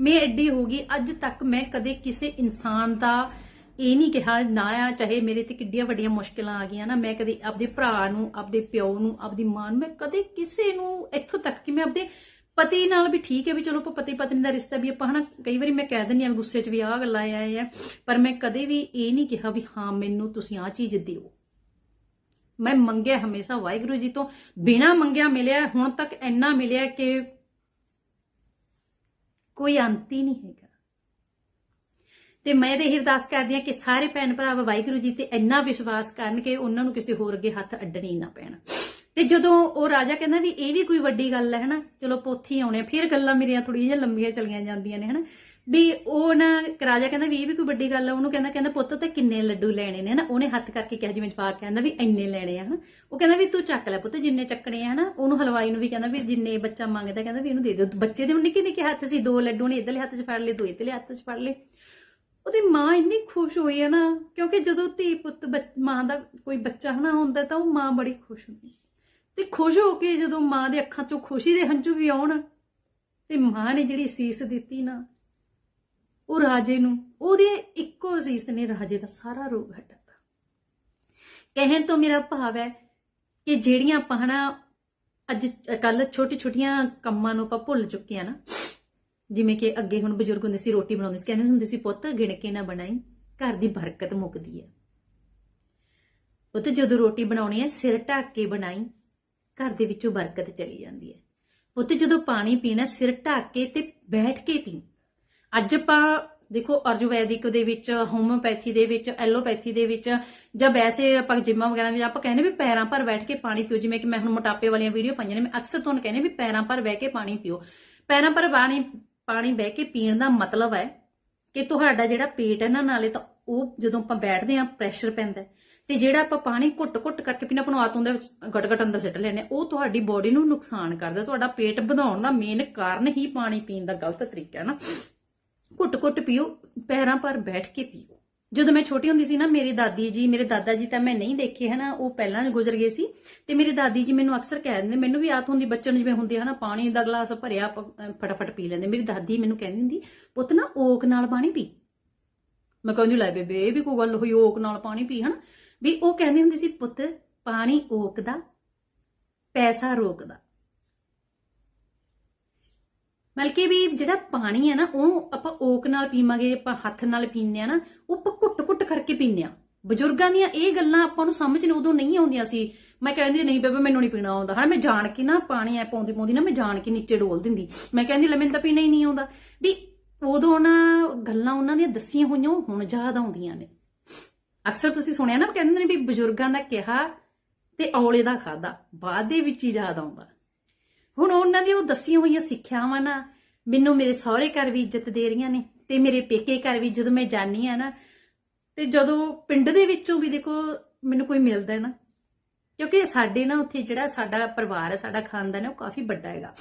ਮੈਂ ਐਡੀ ਹੋ ਗਈ, ਅੱਜ ਤੱਕ ਮੈਂ ਕਦੇ ਕਿਸੇ ਇਨਸਾਨ ਦਾ ਇਹ ਨਹੀਂ ਕਿਹਾ, ਨਾ ਆ, ਚਾਹੇ ਮੇਰੇ ਤੇ ਕਿੱਡੀਆਂ ਵੱਡੀਆਂ ਮੁਸ਼ਕਲਾਂ ਆ ਗਈਆਂ ਨਾ, ਮੈਂ ਕਦੇ ਆਪਦੇ ਭਰਾ ਨੂੰ, ਆਪਦੇ ਪਿਓ ਨੂੰ, ਆਪਦੀ ਮਾਂ ਨੂੰ, ਮੈਂ ਕਦੇ ਕਿਸੇ ਨੂੰ ਇੱਥੋਂ ਤੱਕ ਕਿ ਮੈਂ ਆਪਦੇ ਪਤੀ ਨਾਲ ਵੀ ਠੀਕ ਹੈ ਵੀ ਚਲੋ ਆਪਾਂ ਪਤੀ ਪਤਨੀ ਦਾ ਰਿਸ਼ਤਾ ਵੀ ਆਪਾਂ, ਹਨਾ, ਕਈ ਵਾਰੀ ਮੈਂ ਕਹਿ ਦਿੰਦੀ ਆ ਗੁੱਸੇ 'ਚ ਵੀ ਆਹ ਗੱਲਾਂ ਆਏ ਆ, ਪਰ ਮੈਂ ਕਦੇ ਵੀ ਇਹ ਨਹੀਂ ਕਿਹਾ ਵੀ ਹਾਂ, ਮੈਨੂੰ ਤੁਸੀਂ ਆਹ ਚੀਜ਼ ਦਿਓ। ਮੈਂ ਮੰਗਿਆ ਹਮੇਸ਼ਾ ਵਾਹਿਗੁਰੂ ਜੀ ਤੋਂ। ਬਿਨਾ ਮੰਗਿਆ ਮਿਲਿਆ ਹੁਣ ਤੱਕ ਇੰਨਾ ਮਿਲਿਆ ਕਿ ਕੋਈ ਅੰਤ ਹੀ ਨਹੀਂ ਹੈਗਾ। ਤੇ ਮੈਂ ਤੇ ਇਹ ਅਰਦਾਸ ਕਰਦੀ ਹਾਂ ਕਿ ਸਾਰੇ ਭੈਣ ਭਰਾ ਵਾਹਿਗੁਰੂ ਜੀ ਤੇ ਇੰਨਾ ਵਿਸ਼ਵਾਸ ਕਰਨ ਕਿ ਉਹਨਾਂ ਨੂੰ ਕਿਸੇ ਹੋਰ ਅੱਗੇ ਹੱਥ ਅੱਡਣੇ ਹੀ ਨਾ ਪੈਣ। ਤੇ ਜਦੋਂ ਉਹ ਰਾਜਾ ਕਹਿੰਦਾ ਵੀ ਇਹ ਵੀ ਕੋਈ ਵੱਡੀ ਗੱਲ ਹੈ ਹਨਾ? ਚਲੋ ਪੋਥੀ ਆਉਣੇ ਆ, ਫਿਰ ਗੱਲਾਂ ਮੇਰੀਆਂ ਥੋੜੀਆਂ ਜਿਹੀਆਂ ਲੰਬੀਆਂ ਚਲੀਆਂ ਜਾਂਦੀਆਂ ਨੇ ਹਨਾ? ਵੀ ਉਹ ਨਾ ਰਾਜਾ ਕਹਿੰਦਾ ਵੀ ਇਹ ਵੀ ਕੋਈ ਵੱਡੀ ਗੱਲ ਆ, ਉਹਨੂੰ ਕਹਿੰਦਾ ਕਹਿੰਦਾ ਪੁੱਤ ਤੇ ਕਿੰਨੇ ਲੱਡੂ ਲੈਣੇ ਨੇ ਹਨਾ, ਉਹਨੇ ਹੱਥ ਕਰਕੇ ਕਿਹਾ, ਜਿਵੇਂ ਜਵਾਕ ਕਹਿੰਦਾ ਵੀ ਇੰਨੇ ਲੈਣੇ ਆ ਹਨਾ। ਉਹ ਕਹਿੰਦਾ ਵੀ ਤੂੰ ਚੱਕ ਲੈ ਪੁੱਤ, ਜਿੰਨੇ ਚੱਕਣੇ ਆ ਹਨਾ, ਉਹਨੂੰ ਹਲਵਾਈ ਨੂੰ ਵੀ ਕਹਿੰਦਾ ਵੀ ਜਿੰਨੇ ਬੱਚਾ ਮੰਗਦਾ, ਕਹਿੰਦਾ ਵੀ ਇਹਨੂੰ ਦੇ ਦਿਓ। ਬੱਚੇ ਦੇ ਨਿੱਕੇ ਨਿੱਕੇ ਹੱਥ ਸੀ, ਦੋ ਲੱਡੂ ਨੇ ਇਧਰਲੇ ਹੱਥ 'ਚ ਫੜ ਲਏ, ਦੋ ਇਧਰਲੇ ਹੱਥ 'ਚ ਫੜ ਲਏ। ਉਹਦੀ ਮਾਂ ਇੰਨੀ ਖੁਸ਼ ਹੋਈ ਹੈ ਨਾ, ਕਿਉਂਕਿ ਜਦੋਂ ਧੀ ਪੁੱਤ ਬੱਚ- ਮਾਂ ਦਾ ਕੋਈ ਬੱਚਾ ਹਨਾ ਹੁੰਦਾ ਤਾਂ ਉਹ ਮਾਂ ਬੜੀ ਖੁਸ਼ ਹੁੰਦੀ। ਤੇ ਖੁਸ਼ ਹੋ ਕੇ ਜਦੋਂ ਮਾਂ ਦੇ ਅੱਖਾਂ 'ਚੋਂ ਖੁਸ਼ੀ ਦੇ ਹੰਝੂ ਵੀ ਆਉਣ, ਤੇ ਮਾਂ ਨੇ ਜਿਹੜੀ ਸੀਸ ਦਿੱਤੀ ਨਾ ਉਹ ਰਾਜੇ ਨੂੰ, ਉਹਦੇ ਇੱਕੋ ਅਸੀਸ ਨੇ ਰਾਜੇ ਦਾ ਸਾਰਾ ਰੋਗ ਹਟਾਤਾ ਕਹਿਣ ਤੋਂ ਮੇਰਾ ਭਾਵ ਹੈ ਕਿ ਜਿਹੜੀਆਂ ਆਪਾਂ ਹਨਾ, ਅੱਜ ਕੱਲ ਛੋਟੀ ਛੋਟੀਆਂ ਕੰਮਾਂ ਨੂੰ ਆਪਾਂ ਭੁੱਲ ਚੁੱਕੇ ਆ ਨਾ, ਜਿਵੇਂ ਕਿ ਅੱਗੇ ਹੁਣ ਬਜ਼ੁਰਗ ਹੁੰਦੇ ਸੀ, ਰੋਟੀ ਬਣਾਉਂਦੇ ਸੀ, ਕਹਿੰਦੇ ਹੁੰਦੇ ਸੀ, ਪੁੱਤ ਗਿਣ ਕੇ ਨਾ ਬਣਾਈ, ਘਰ ਦੀ ਬਰਕਤ ਮੁੱਕਦੀ ਹੈ ਪੁੱਤ, ਜਦੋਂ ਰੋਟੀ ਬਣਾਉਣੀ ਹੈ, ਸਿਰ ਢੱਕ ਕੇ ਬਣਾਈ, ਘਰ ਦੇ ਵਿੱਚੋਂ ਬਰਕਤ ਚਲੀ ਜਾਂਦੀ ਹੈ। ਪੁੱਤ, ਜਦੋਂ ਪਾਣੀ ਪੀਣਾ, ਸਿਰ ਢੱਕ ਕੇ ਤੇ ਬੈਠ ਕੇ ਪੀ। ਅੱਜ ਆਪਾਂ ਦੇਖੋ ਆਯੁਰਵੈਦਿਕ ਦੇ ਵਿੱਚ ਹੋਮਿਓਪੈਥੀ ਦੇ ਵਿੱਚ ਐਲੋਪੈਥੀ ਦੇ ਵਿੱਚ ਜਾਂ ਵੈਸੇ ਆਪਾਂ ਜਿੰਮਾਂ ਵਗੈਰਾ ਵਿੱਚ ਆਪਾਂ ਕਹਿੰਦੇ ਵੀ ਪੈਰਾਂ ਪਰ ਬੈਠ ਕੇ ਪਾਣੀ ਪੀਓ, ਜਿਵੇਂ ਕਿ ਮੈਂ ਹੁਣ ਮੋਟਾਪੇ ਵਾਲੀਆਂ ਵੀਡੀਓ ਪਾਈਆਂ ਨੇ, ਮੈਂ ਅਕਸਰ ਤੁਹਾਨੂੰ ਕਹਿੰਦੇ ਵੀ ਪੈਰਾਂ ਪਰ ਬਹਿ ਕੇ ਪਾਣੀ ਪੀਓ। ਪੈਰਾਂ ਪਰ ਪਾਣੀ ਪਾਣੀ ਬਹਿ ਕੇ ਪੀਣ ਦਾ ਮਤਲਬ ਹੈ ਕਿ ਤੁਹਾਡਾ ਜਿਹੜਾ ਪੇਟ ਹੈ ਨਾ ਨਾਲੇ ਤਾਂ ਉਹ ਜਦੋਂ ਆਪਾਂ ਬੈਠਦੇ ਆ ਪ੍ਰੈਸ਼ਰ ਪੈਂਦਾ ਤੇ ਜਿਹੜਾ ਆਪਾਂ ਪਾਣੀ ਘੁੱਟ-ਘੁੱਟ ਕਰਕੇ ਪੀਣਾ ਆਪਾਂ ਨੂੰ ਆਦਤ ਹੁੰਦਾ ਗਟ-ਗਟ ਅੰਦਰ ਸਿੱਟ ਲੈਣੇ ਉਹ ਤੁਹਾਡੀ ਬੋਡੀ ਨੂੰ ਨੁਕਸਾਨ ਕਰਦਾ, ਤੁਹਾਡਾ ਪੇਟ ਵਧਾਉਣ ਦਾ ਮੇਨ ਕਾਰਨ ਹੀ ਪਾਣੀ ਪੀਣ ਦਾ ਗਲਤ ਤਰੀਕਾ ਹੈ ਨਾ। ਘੁੱਟ-ਘੁੱਟ ਪੀਓ, ਪੈਰਾਂ ਪਰ ਬੈਠ ਕੇ ਪੀਓ। ਜਦੋਂ ਮੈਂ ਛੋਟੀ ਹੁੰਦੀ ਸੀ ਨਾ, ਮੇਰੀ ਦਾਦੀ ਜੀ, ਮੇਰੇ ਦਾਦਾ ਜੀ ਤਾਂ ਮੈਂ ਨਹੀਂ ਦੇਖੇ ਹਨਾ, ਉਹ ਪਹਿਲਾਂ ਗੁਜ਼ਰ ਗਏ ਸੀ। ਤੇ ਮੇਰੇ ਦਾਦੀ ਜੀ ਮੈਨੂੰ ਅਕਸਰ ਕਹਿ ਦਿੰਦੇ, ਮੈਨੂੰ ਵੀ ਆਦਤ ਹੁੰਦੀ ਬੱਚੇ ਨੂੰ ਜਿਵੇਂ ਹੁੰਦੀ ਹਨਾ, ਪਾਣੀ ਦਾ ਗਲਾਸ ਭਰਿਆ ਫਟਾਫਟ ਪੀ ਲੈਂਦੇ। ਮੇਰੀ ਦਾਦੀ ਮੈਨੂੰ ਕਹਿੰਦੀ ਹੁੰਦੀ, ਪੁੱਤ ਨਾ, ਓਕ ਨਾਲ ਪਾਣੀ ਪੀ। ਮੈਂ ਕਹਿੰਦੀ ਲੈ ਬੇਬੇ, ਇਹ ਵੀ ਕੋਈ ਗੱਲ ਹੋਈ, ਓਕ ਨਾਲ ਪਾਣੀ ਪੀ ਹਨਾ? ਵੀ ਉਹ ਕਹਿੰਦੀ ਹੁੰਦੀ ਸੀ, ਪੁੱਤ, ਪਾਣੀ ਓਕ ਦਾ ਪੈਸਾ ਰੋਕਦਾ। ਮਤਲਬ ਵੀ ਜਿਹੜਾ ਪਾਣੀ ਹੈ ਨਾ ਉਹਨੂੰ ਆਪਾਂ ਓਕ ਨਾਲ ਪੀਵਾਂਗੇ, ਆਪਾਂ ਹੱਥ ਨਾਲ ਪੀਂਦੇ ਆ ਨਾ, ਉਹ ਆਪਾਂ ਘੁੱਟ-ਘੁੱਟ ਕਰਕੇ ਪੀਂਦੇ ਆ ਬਜ਼ੁਰਗਾਂ ਦੀਆਂ ਇਹ ਗੱਲਾਂ ਆਪਾਂ ਨੂੰ ਸਮਝ ਨਹੀਂ ਉਦੋਂ ਨਹੀਂ ਆਉਂਦੀਆਂ ਸੀ। ਮੈਂ ਕਹਿੰਦੀ ਨਹੀਂ ਬੇਬੇ, ਮੈਨੂੰ ਨਹੀਂ ਪੀਣਾ ਆਉਂਦਾ। ਹਾਂ ਮੈਂ ਜਾਣ ਕੇ ਨਾ ਪਾਣੀ ਐ ਪਾਉਂਦੀ ਪਾਉਂਦੀ ਨਾ, ਮੈਂ ਜਾਣ ਕੇ ਨੀਚੇ ਡੋਲ ਦਿੰਦੀ। ਮੈਂ ਕਹਿੰਦੀ, ਲੈ, ਮੈਨੂੰ ਤਾਂ ਪੀਣਾ ਹੀ ਨਹੀਂ ਆਉਂਦਾ। ਵੀ ਉਦੋਂ ਨਾ ਗੱਲਾਂ ਉਹਨਾਂ ਦੀਆਂ ਦੱਸੀਆਂ ਹੋਈਆਂ ਹੁਣ ਯਾਦ ਆਉਂਦੀਆਂ ਨੇ। ਅਕਸਰ ਤੁਸੀਂ ਸੁਣਿਆ ਨਾ, ਕਹਿੰਦੇ ਨੇ ਵੀ ਬਜ਼ੁਰਗਾਂ ਦਾ ਕਿਹਾ ਤੇ ਔਲੇ ਦਾ ਖਾਦਾ। ਬਾਅਦ ਦੇ ਵਿੱਚ ਹੀ ਯਾਦ ਆਉਂਦਾ। ਹੁਣ ਉਹਨਾਂ ਦੀ ਉਹ ਦੱਸੀਆਂ ਹੋਈਆਂ ਸਿੱਖਿਆਵਾਂ ਨਾ ਮੈਨੂੰ ਮੇਰੇ ਸਹੁਰੇ ਘਰ ਵੀ ਇੱਜ਼ਤ ਦੇ ਰਹੀਆਂ ਨੇ ਤੇ ਮੇਰੇ ਪੇਕੇ ਘਰ ਵੀ ਜਦੋਂ ਮੈਂ ਜਾਨੀ ਆ ਨਾ, ਤੇ ਜਦੋਂ ਪਿੰਡ ਦੇ ਵਿੱਚੋਂ ਵੀ ਦੇਖੋ ਮੈਨੂੰ ਕੋਈ ਮਿਲਦਾ ਨਾ, ਕਿਉਂਕਿ ਸਾਡੇ ਨਾ ਉੱਥੇ ਜਿਹੜਾ ਸਾਡਾ ਪਰਿਵਾਰ ਹੈ, ਸਾਡਾ ਖਾਨਦਾਨ ਹੈ, ਉਹ ਕਾਫੀ ਵੱਡਾ ਹੈਗਾ।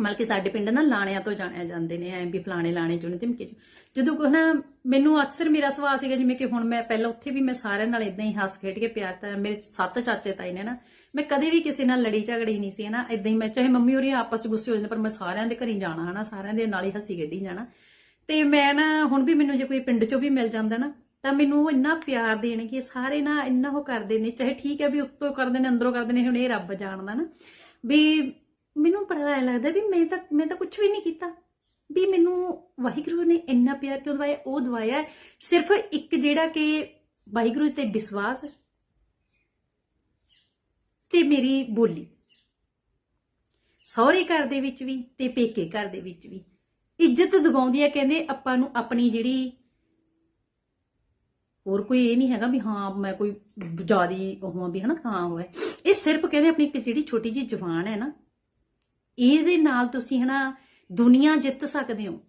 ਮਤਲਬ ਸਾਡੇ ਪਿੰਡ ਨਾ ਲਾਣਿਆਂ ਤੋਂ ਜਾਣਿਆ ਜਾਂਦੇ ਨੇ, ਐਂ ਵੀ ਫਲਾਣੇ ਲਾਣੇ ਚੋਂ ਨੇ ਧਮਕੇ ਜਦੋਂ ਕੋ ਨਾ, ਮੈਨੂੰ ਅਕਸਰ ਮੇਰਾ ਸੁਭਾਅ ਸੀਗਾ ਜਿਵੇਂ ਕਿ ਹੁਣ ਮੈਂ ਪਹਿਲਾਂ ਉੱਥੇ ਵੀ ਮੈਂ ਸਾਰਿਆਂ ਨਾਲ ਇਦਾਂ ਹੀ ਹੱਸ ਖੇਡ ਕੇ ਪਿਆਰ ਤਾਂ ਮੇਰੇ ਸੱਤ ਚਾਚੇ ਤਾਈ ਨੇ ਨਾ, ਮੈਂ ਕਦੇ ਵੀ ਕਿਸੇ ਨਾਲ ਲੜੀ ਝਗੜੀ ਨਹੀਂ ਸੀ ਨਾ ਇਦਾਂ ਹੀ ਮੈਂ, ਚਾਹੇ ਮੰਮੀ ਹੋਰੀ ਆਪਸ ਵਿੱਚ ਗੁੱਸੇ ਹੋ ਜਾਂਦੇ, ਪਰ ਮੈਂ ਸਾਰਿਆਂ ਦੇ ਘਰੀ ਜਾਣਾ, ਹਨਾ। ਸਾਰਿਆਂ ਦੇ ਨਾਲ ਹੀ ਹੱਸੀ ਖੇਡੀ ਜਾਣਾ। ਤੇ ਮੈਂ ਨਾ, ਹੁਣ ਵੀ ਮੈਨੂੰ ਜੇ ਕੋਈ ਪਿੰਡ ਚੋਂ ਵੀ ਮਿਲ ਜਾਂਦਾ ਨਾ, ਤਾਂ ਮੈਨੂੰ ਉਹ ਇੰਨਾ ਪਿਆਰ ਦੇਣਗੇ ਸਾਰੇ ਨਾ ਇੰਨਾ ਉਹ ਕਰਦੇ ਨੇ, ਚਾਹੇ ਠੀਕ ਹੈ ਵੀ ਉੱਤੋਂ ਕਰਦੇ ਨੇ, ਅੰਦਰੋਂ ਕਰਦੇ ਨੇ, ਹੁਣ ਇਹ ਰੱਬ ਜਾਣਦਾ ਨਾ। ਵੀ ਮੈਨੂੰ ਬੜਾ ਐਂ ਲੱਗਦਾ ਵੀ ਮੈਂ ਤਾਂ ਮੈਂ ਤਾਂ ਕੁਝ ਵੀ ਨਹੀਂ ਕੀਤਾ। ਵੀ ਮੈਨੂੰ ਵਾਹਿਗੁਰੂ ਨੇ ਇੰਨਾ ਪਿਆਰ ਕਿਉਂ ਦਵਾਇਆ? ਉਹ ਦਵਾਇਆ ਸਿਰਫ ਇੱਕ ਜਿਹੜਾ ਕਿ ਵਾਹਿਗੁਰੂ ਤੇ ਵਿਸ਼ਵਾਸ ਤੇ ਮੇਰੀ ਬੋਲੀ। ਸਹੁਰੇ ਘਰ ਦੇ ਵਿੱਚ ਵੀ ਤੇ ਪੇਕੇ ਘਰ ਦੇ ਵਿੱਚ ਵੀ। ਇੱਜ਼ਤ ਦਿਵਾਉਂਦੀ ਹੈ ਕਹਿੰਦੇ ਆਪਾਂ ਨੂੰ ਆਪਣੀ ਜਿਹੜੀ ਹੋਰ ਕੋਈ ਇਹ ਨਹੀਂ ਹੈਗਾ ਵੀ ਹਾਂ, ਮੈਂ ਕੋਈ ਜਿਆਦੀ ਉਹ ਆ ਵੀ ਹਨਾ ਤਾਂ ਹੋਇਆ ਇਹ ਸਿਰਫ ਕਹਿੰਦੇ ਆਪਣੀ ਇੱਕ ਜਿਹੜੀ ਛੋਟੀ ਜੀ ਜ਼ੁਬਾਨ ਹੈ ਨਾ ਇਹਦੇ ਨਾਲ ਤੁਸੀਂ ਹਨਾ ਦੁਨੀਆ ਜਿੱਤ ਸਕਦੇ ਹੋ।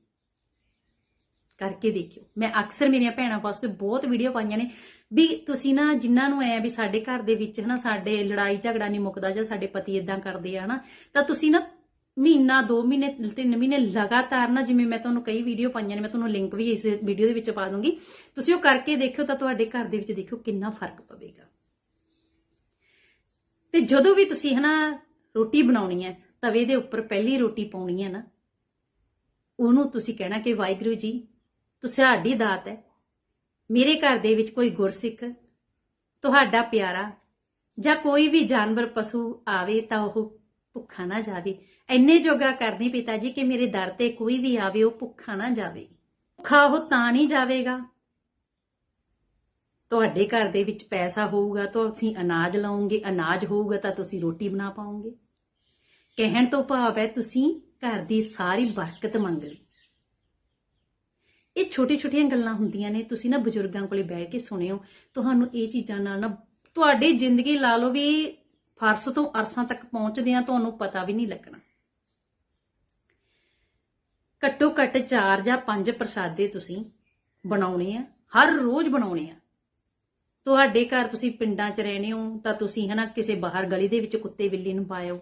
ਕਰਕੇ ਦੇਖਿਓ। ਮੈਂ ਅਕਸਰ ਮੇਰੀਆਂ ਭੈਣਾਂ ਵਾਸਤੇ ਬਹੁਤ ਵੀਡੀਓ ਪਾਈਆਂ ਨੇ ਵੀ ਤੁਸੀਂ ਨਾ ਜਿਨ੍ਹਾਂ ਨੂੰ ਐ ਵੀ ਸਾਡੇ ਘਰ ਦੇ ਵਿੱਚ ਹਨਾ ਸਾਡੇ ਲੜਾਈ ਝਗੜਾ ਨਹੀਂ ਮੁੱਕਦਾ ਜਾਂ ਸਾਡੇ ਪਤੀ ਇਦਾਂ ਕਰਦੇ ਆ ਹਨਾ, ਤਾਂ ਤੁਸੀਂ ਨਾ ਮਹੀਨਾ 2 ਮਹੀਨੇ 3 ਮਹੀਨੇ ਲਗਾਤਾਰ ਨਾ ਜਿਵੇਂ ਮੈਂ ਤੁਹਾਨੂੰ ਕਈ ਵੀਡੀਓ ਪਾਈਆਂ ਨੇ, ਮੈਂ ਤੁਹਾਨੂੰ ਲਿੰਕ ਵੀ ਇਸ ਵੀਡੀਓ ਦੇ ਵਿੱਚ ਪਾ ਦੂੰਗੀ, ਤੁਸੀਂ ਉਹ ਕਰਕੇ ਦੇਖਿਓ ਤਾਂ ਤੁਹਾਡੇ ਘਰ ਦੇ ਵਿੱਚ ਦੇਖਿਓ ਕਿੰਨਾ ਫ਼ਰਕ ਪਵੇਗਾ। ਤੇ ਜਦੋਂ ਵੀ ਤੁਸੀਂ ਹਨਾ ਰੋਟੀ ਬਣਾਉਣੀ ਹੈ ਤਵੇ ਦੇ ਉੱਪਰ ਪਹਿਲੀ ਰੋਟੀ ਪਾਉਣੀ ਹੈ ਨਾ, ਉਹਨੂੰ ਤੁਸੀਂ ਕਹਿਣਾ ਕਿ ਵਾਹਿਗੁਰੂ ਜੀ ਤੁਹਾਡੀ ਦਾਤ ਹੈ। ਮੇਰੇ ਘਰ ਦੇ ਵਿੱਚ ਕੋਈ ਗੁਰਸਿੱਖ, ਤੁਹਾਡਾ ਪਿਆਰਾ ਜਾਂ ਕੋਈ ਵੀ ਜਾਨਵਰ ਪਸ਼ੂ ਆਵੇ ਤਾਂ ਉਹ ਭੁੱਖਾ ਨਾ ਜਾਵੇ। ਐਨੇ ਜੋਗਾ ਕਰਨੀ ਪਿਤਾ ਜੀ ਕਿ ਮੇਰੇ ਦਰ ਤੇ ਕੋਈ ਵੀ ਆਵੇ, ਉਹ ਭੁੱਖਾ ਨਾ ਜਾਵੇ। ਭੁੱਖਾ ਉਹ ਤਾਂ ਨਹੀਂ ਜਾਵੇਗਾ। ਤੁਹਾਡੇ ਘਰ ਦੇ ਵਿੱਚ ਪੈਸਾ ਹੋਊਗਾ ਤਾਂ ਤੁਸੀਂ ਅਨਾਜ ਲਾਉਂਗੇ ਅਨਾਜ ਹੋਊਗਾ ਤਾਂ ਤੁਸੀਂ ਰੋਟੀ ਬਣਾ ਪਾਓਗੇ। ਕਹਿਣ ਤੋਂ ਭਾਵ ਹੈ ਤੁਸੀਂ ਘਰ ਦੀ ਸਾਰੀ ਬਰਕਤ ਮੰਗਣੀ ਇਹ ਛੋਟੀ ਛੋਟੀਆਂ ਗੱਲਾਂ ਹੁੰਦੀਆਂ ਨੇ, ਤੁਸੀਂ ਨਾ ਬਜ਼ੁਰਗਾਂ ਕੋਲੇ ਬੈਠ ਕੇ ਸੁਣਿਓ, ਤੁਹਾਨੂੰ ਇਹ ਚੀਜ਼ਾਂ ਨਾਲ ਨਾ ਤੁਹਾਡੀ ਜ਼ਿੰਦਗੀ ਲਾ ਲਓ ਵੀ ਫਰਸ ਤੋਂ ਅਰਸਾਂ ਤੱਕ ਪਹੁੰਚਦੇ ਆ ਤੁਹਾਨੂੰ ਪਤਾ ਵੀ ਨਹੀਂ ਲੱਗਣਾ। ਘੱਟੋ ਘੱਟ 4 ਜਾਂ 5 ਪ੍ਰਸਾਦੇ ਤੁਸੀਂ ਬਣਾਉਣੇ ਆ, ਹਰ ਰੋਜ਼ ਬਣਾਉਣੇ ਆ। ਤੁਹਾਡੇ ਘਰ ਤੁਸੀਂ ਪਿੰਡਾਂ 'ਚ ਰਹਿੰਦੇ ਹੋ, ਤਾਂ ਤੁਸੀਂ ਹਨਾ ਕਿਸੇ ਬਾਹਰ ਗਲੀ ਦੇ ਵਿੱਚ ਕੁੱਤੇ ਬਿੱਲੀ ਨੂੰ ਪਾਇਓ।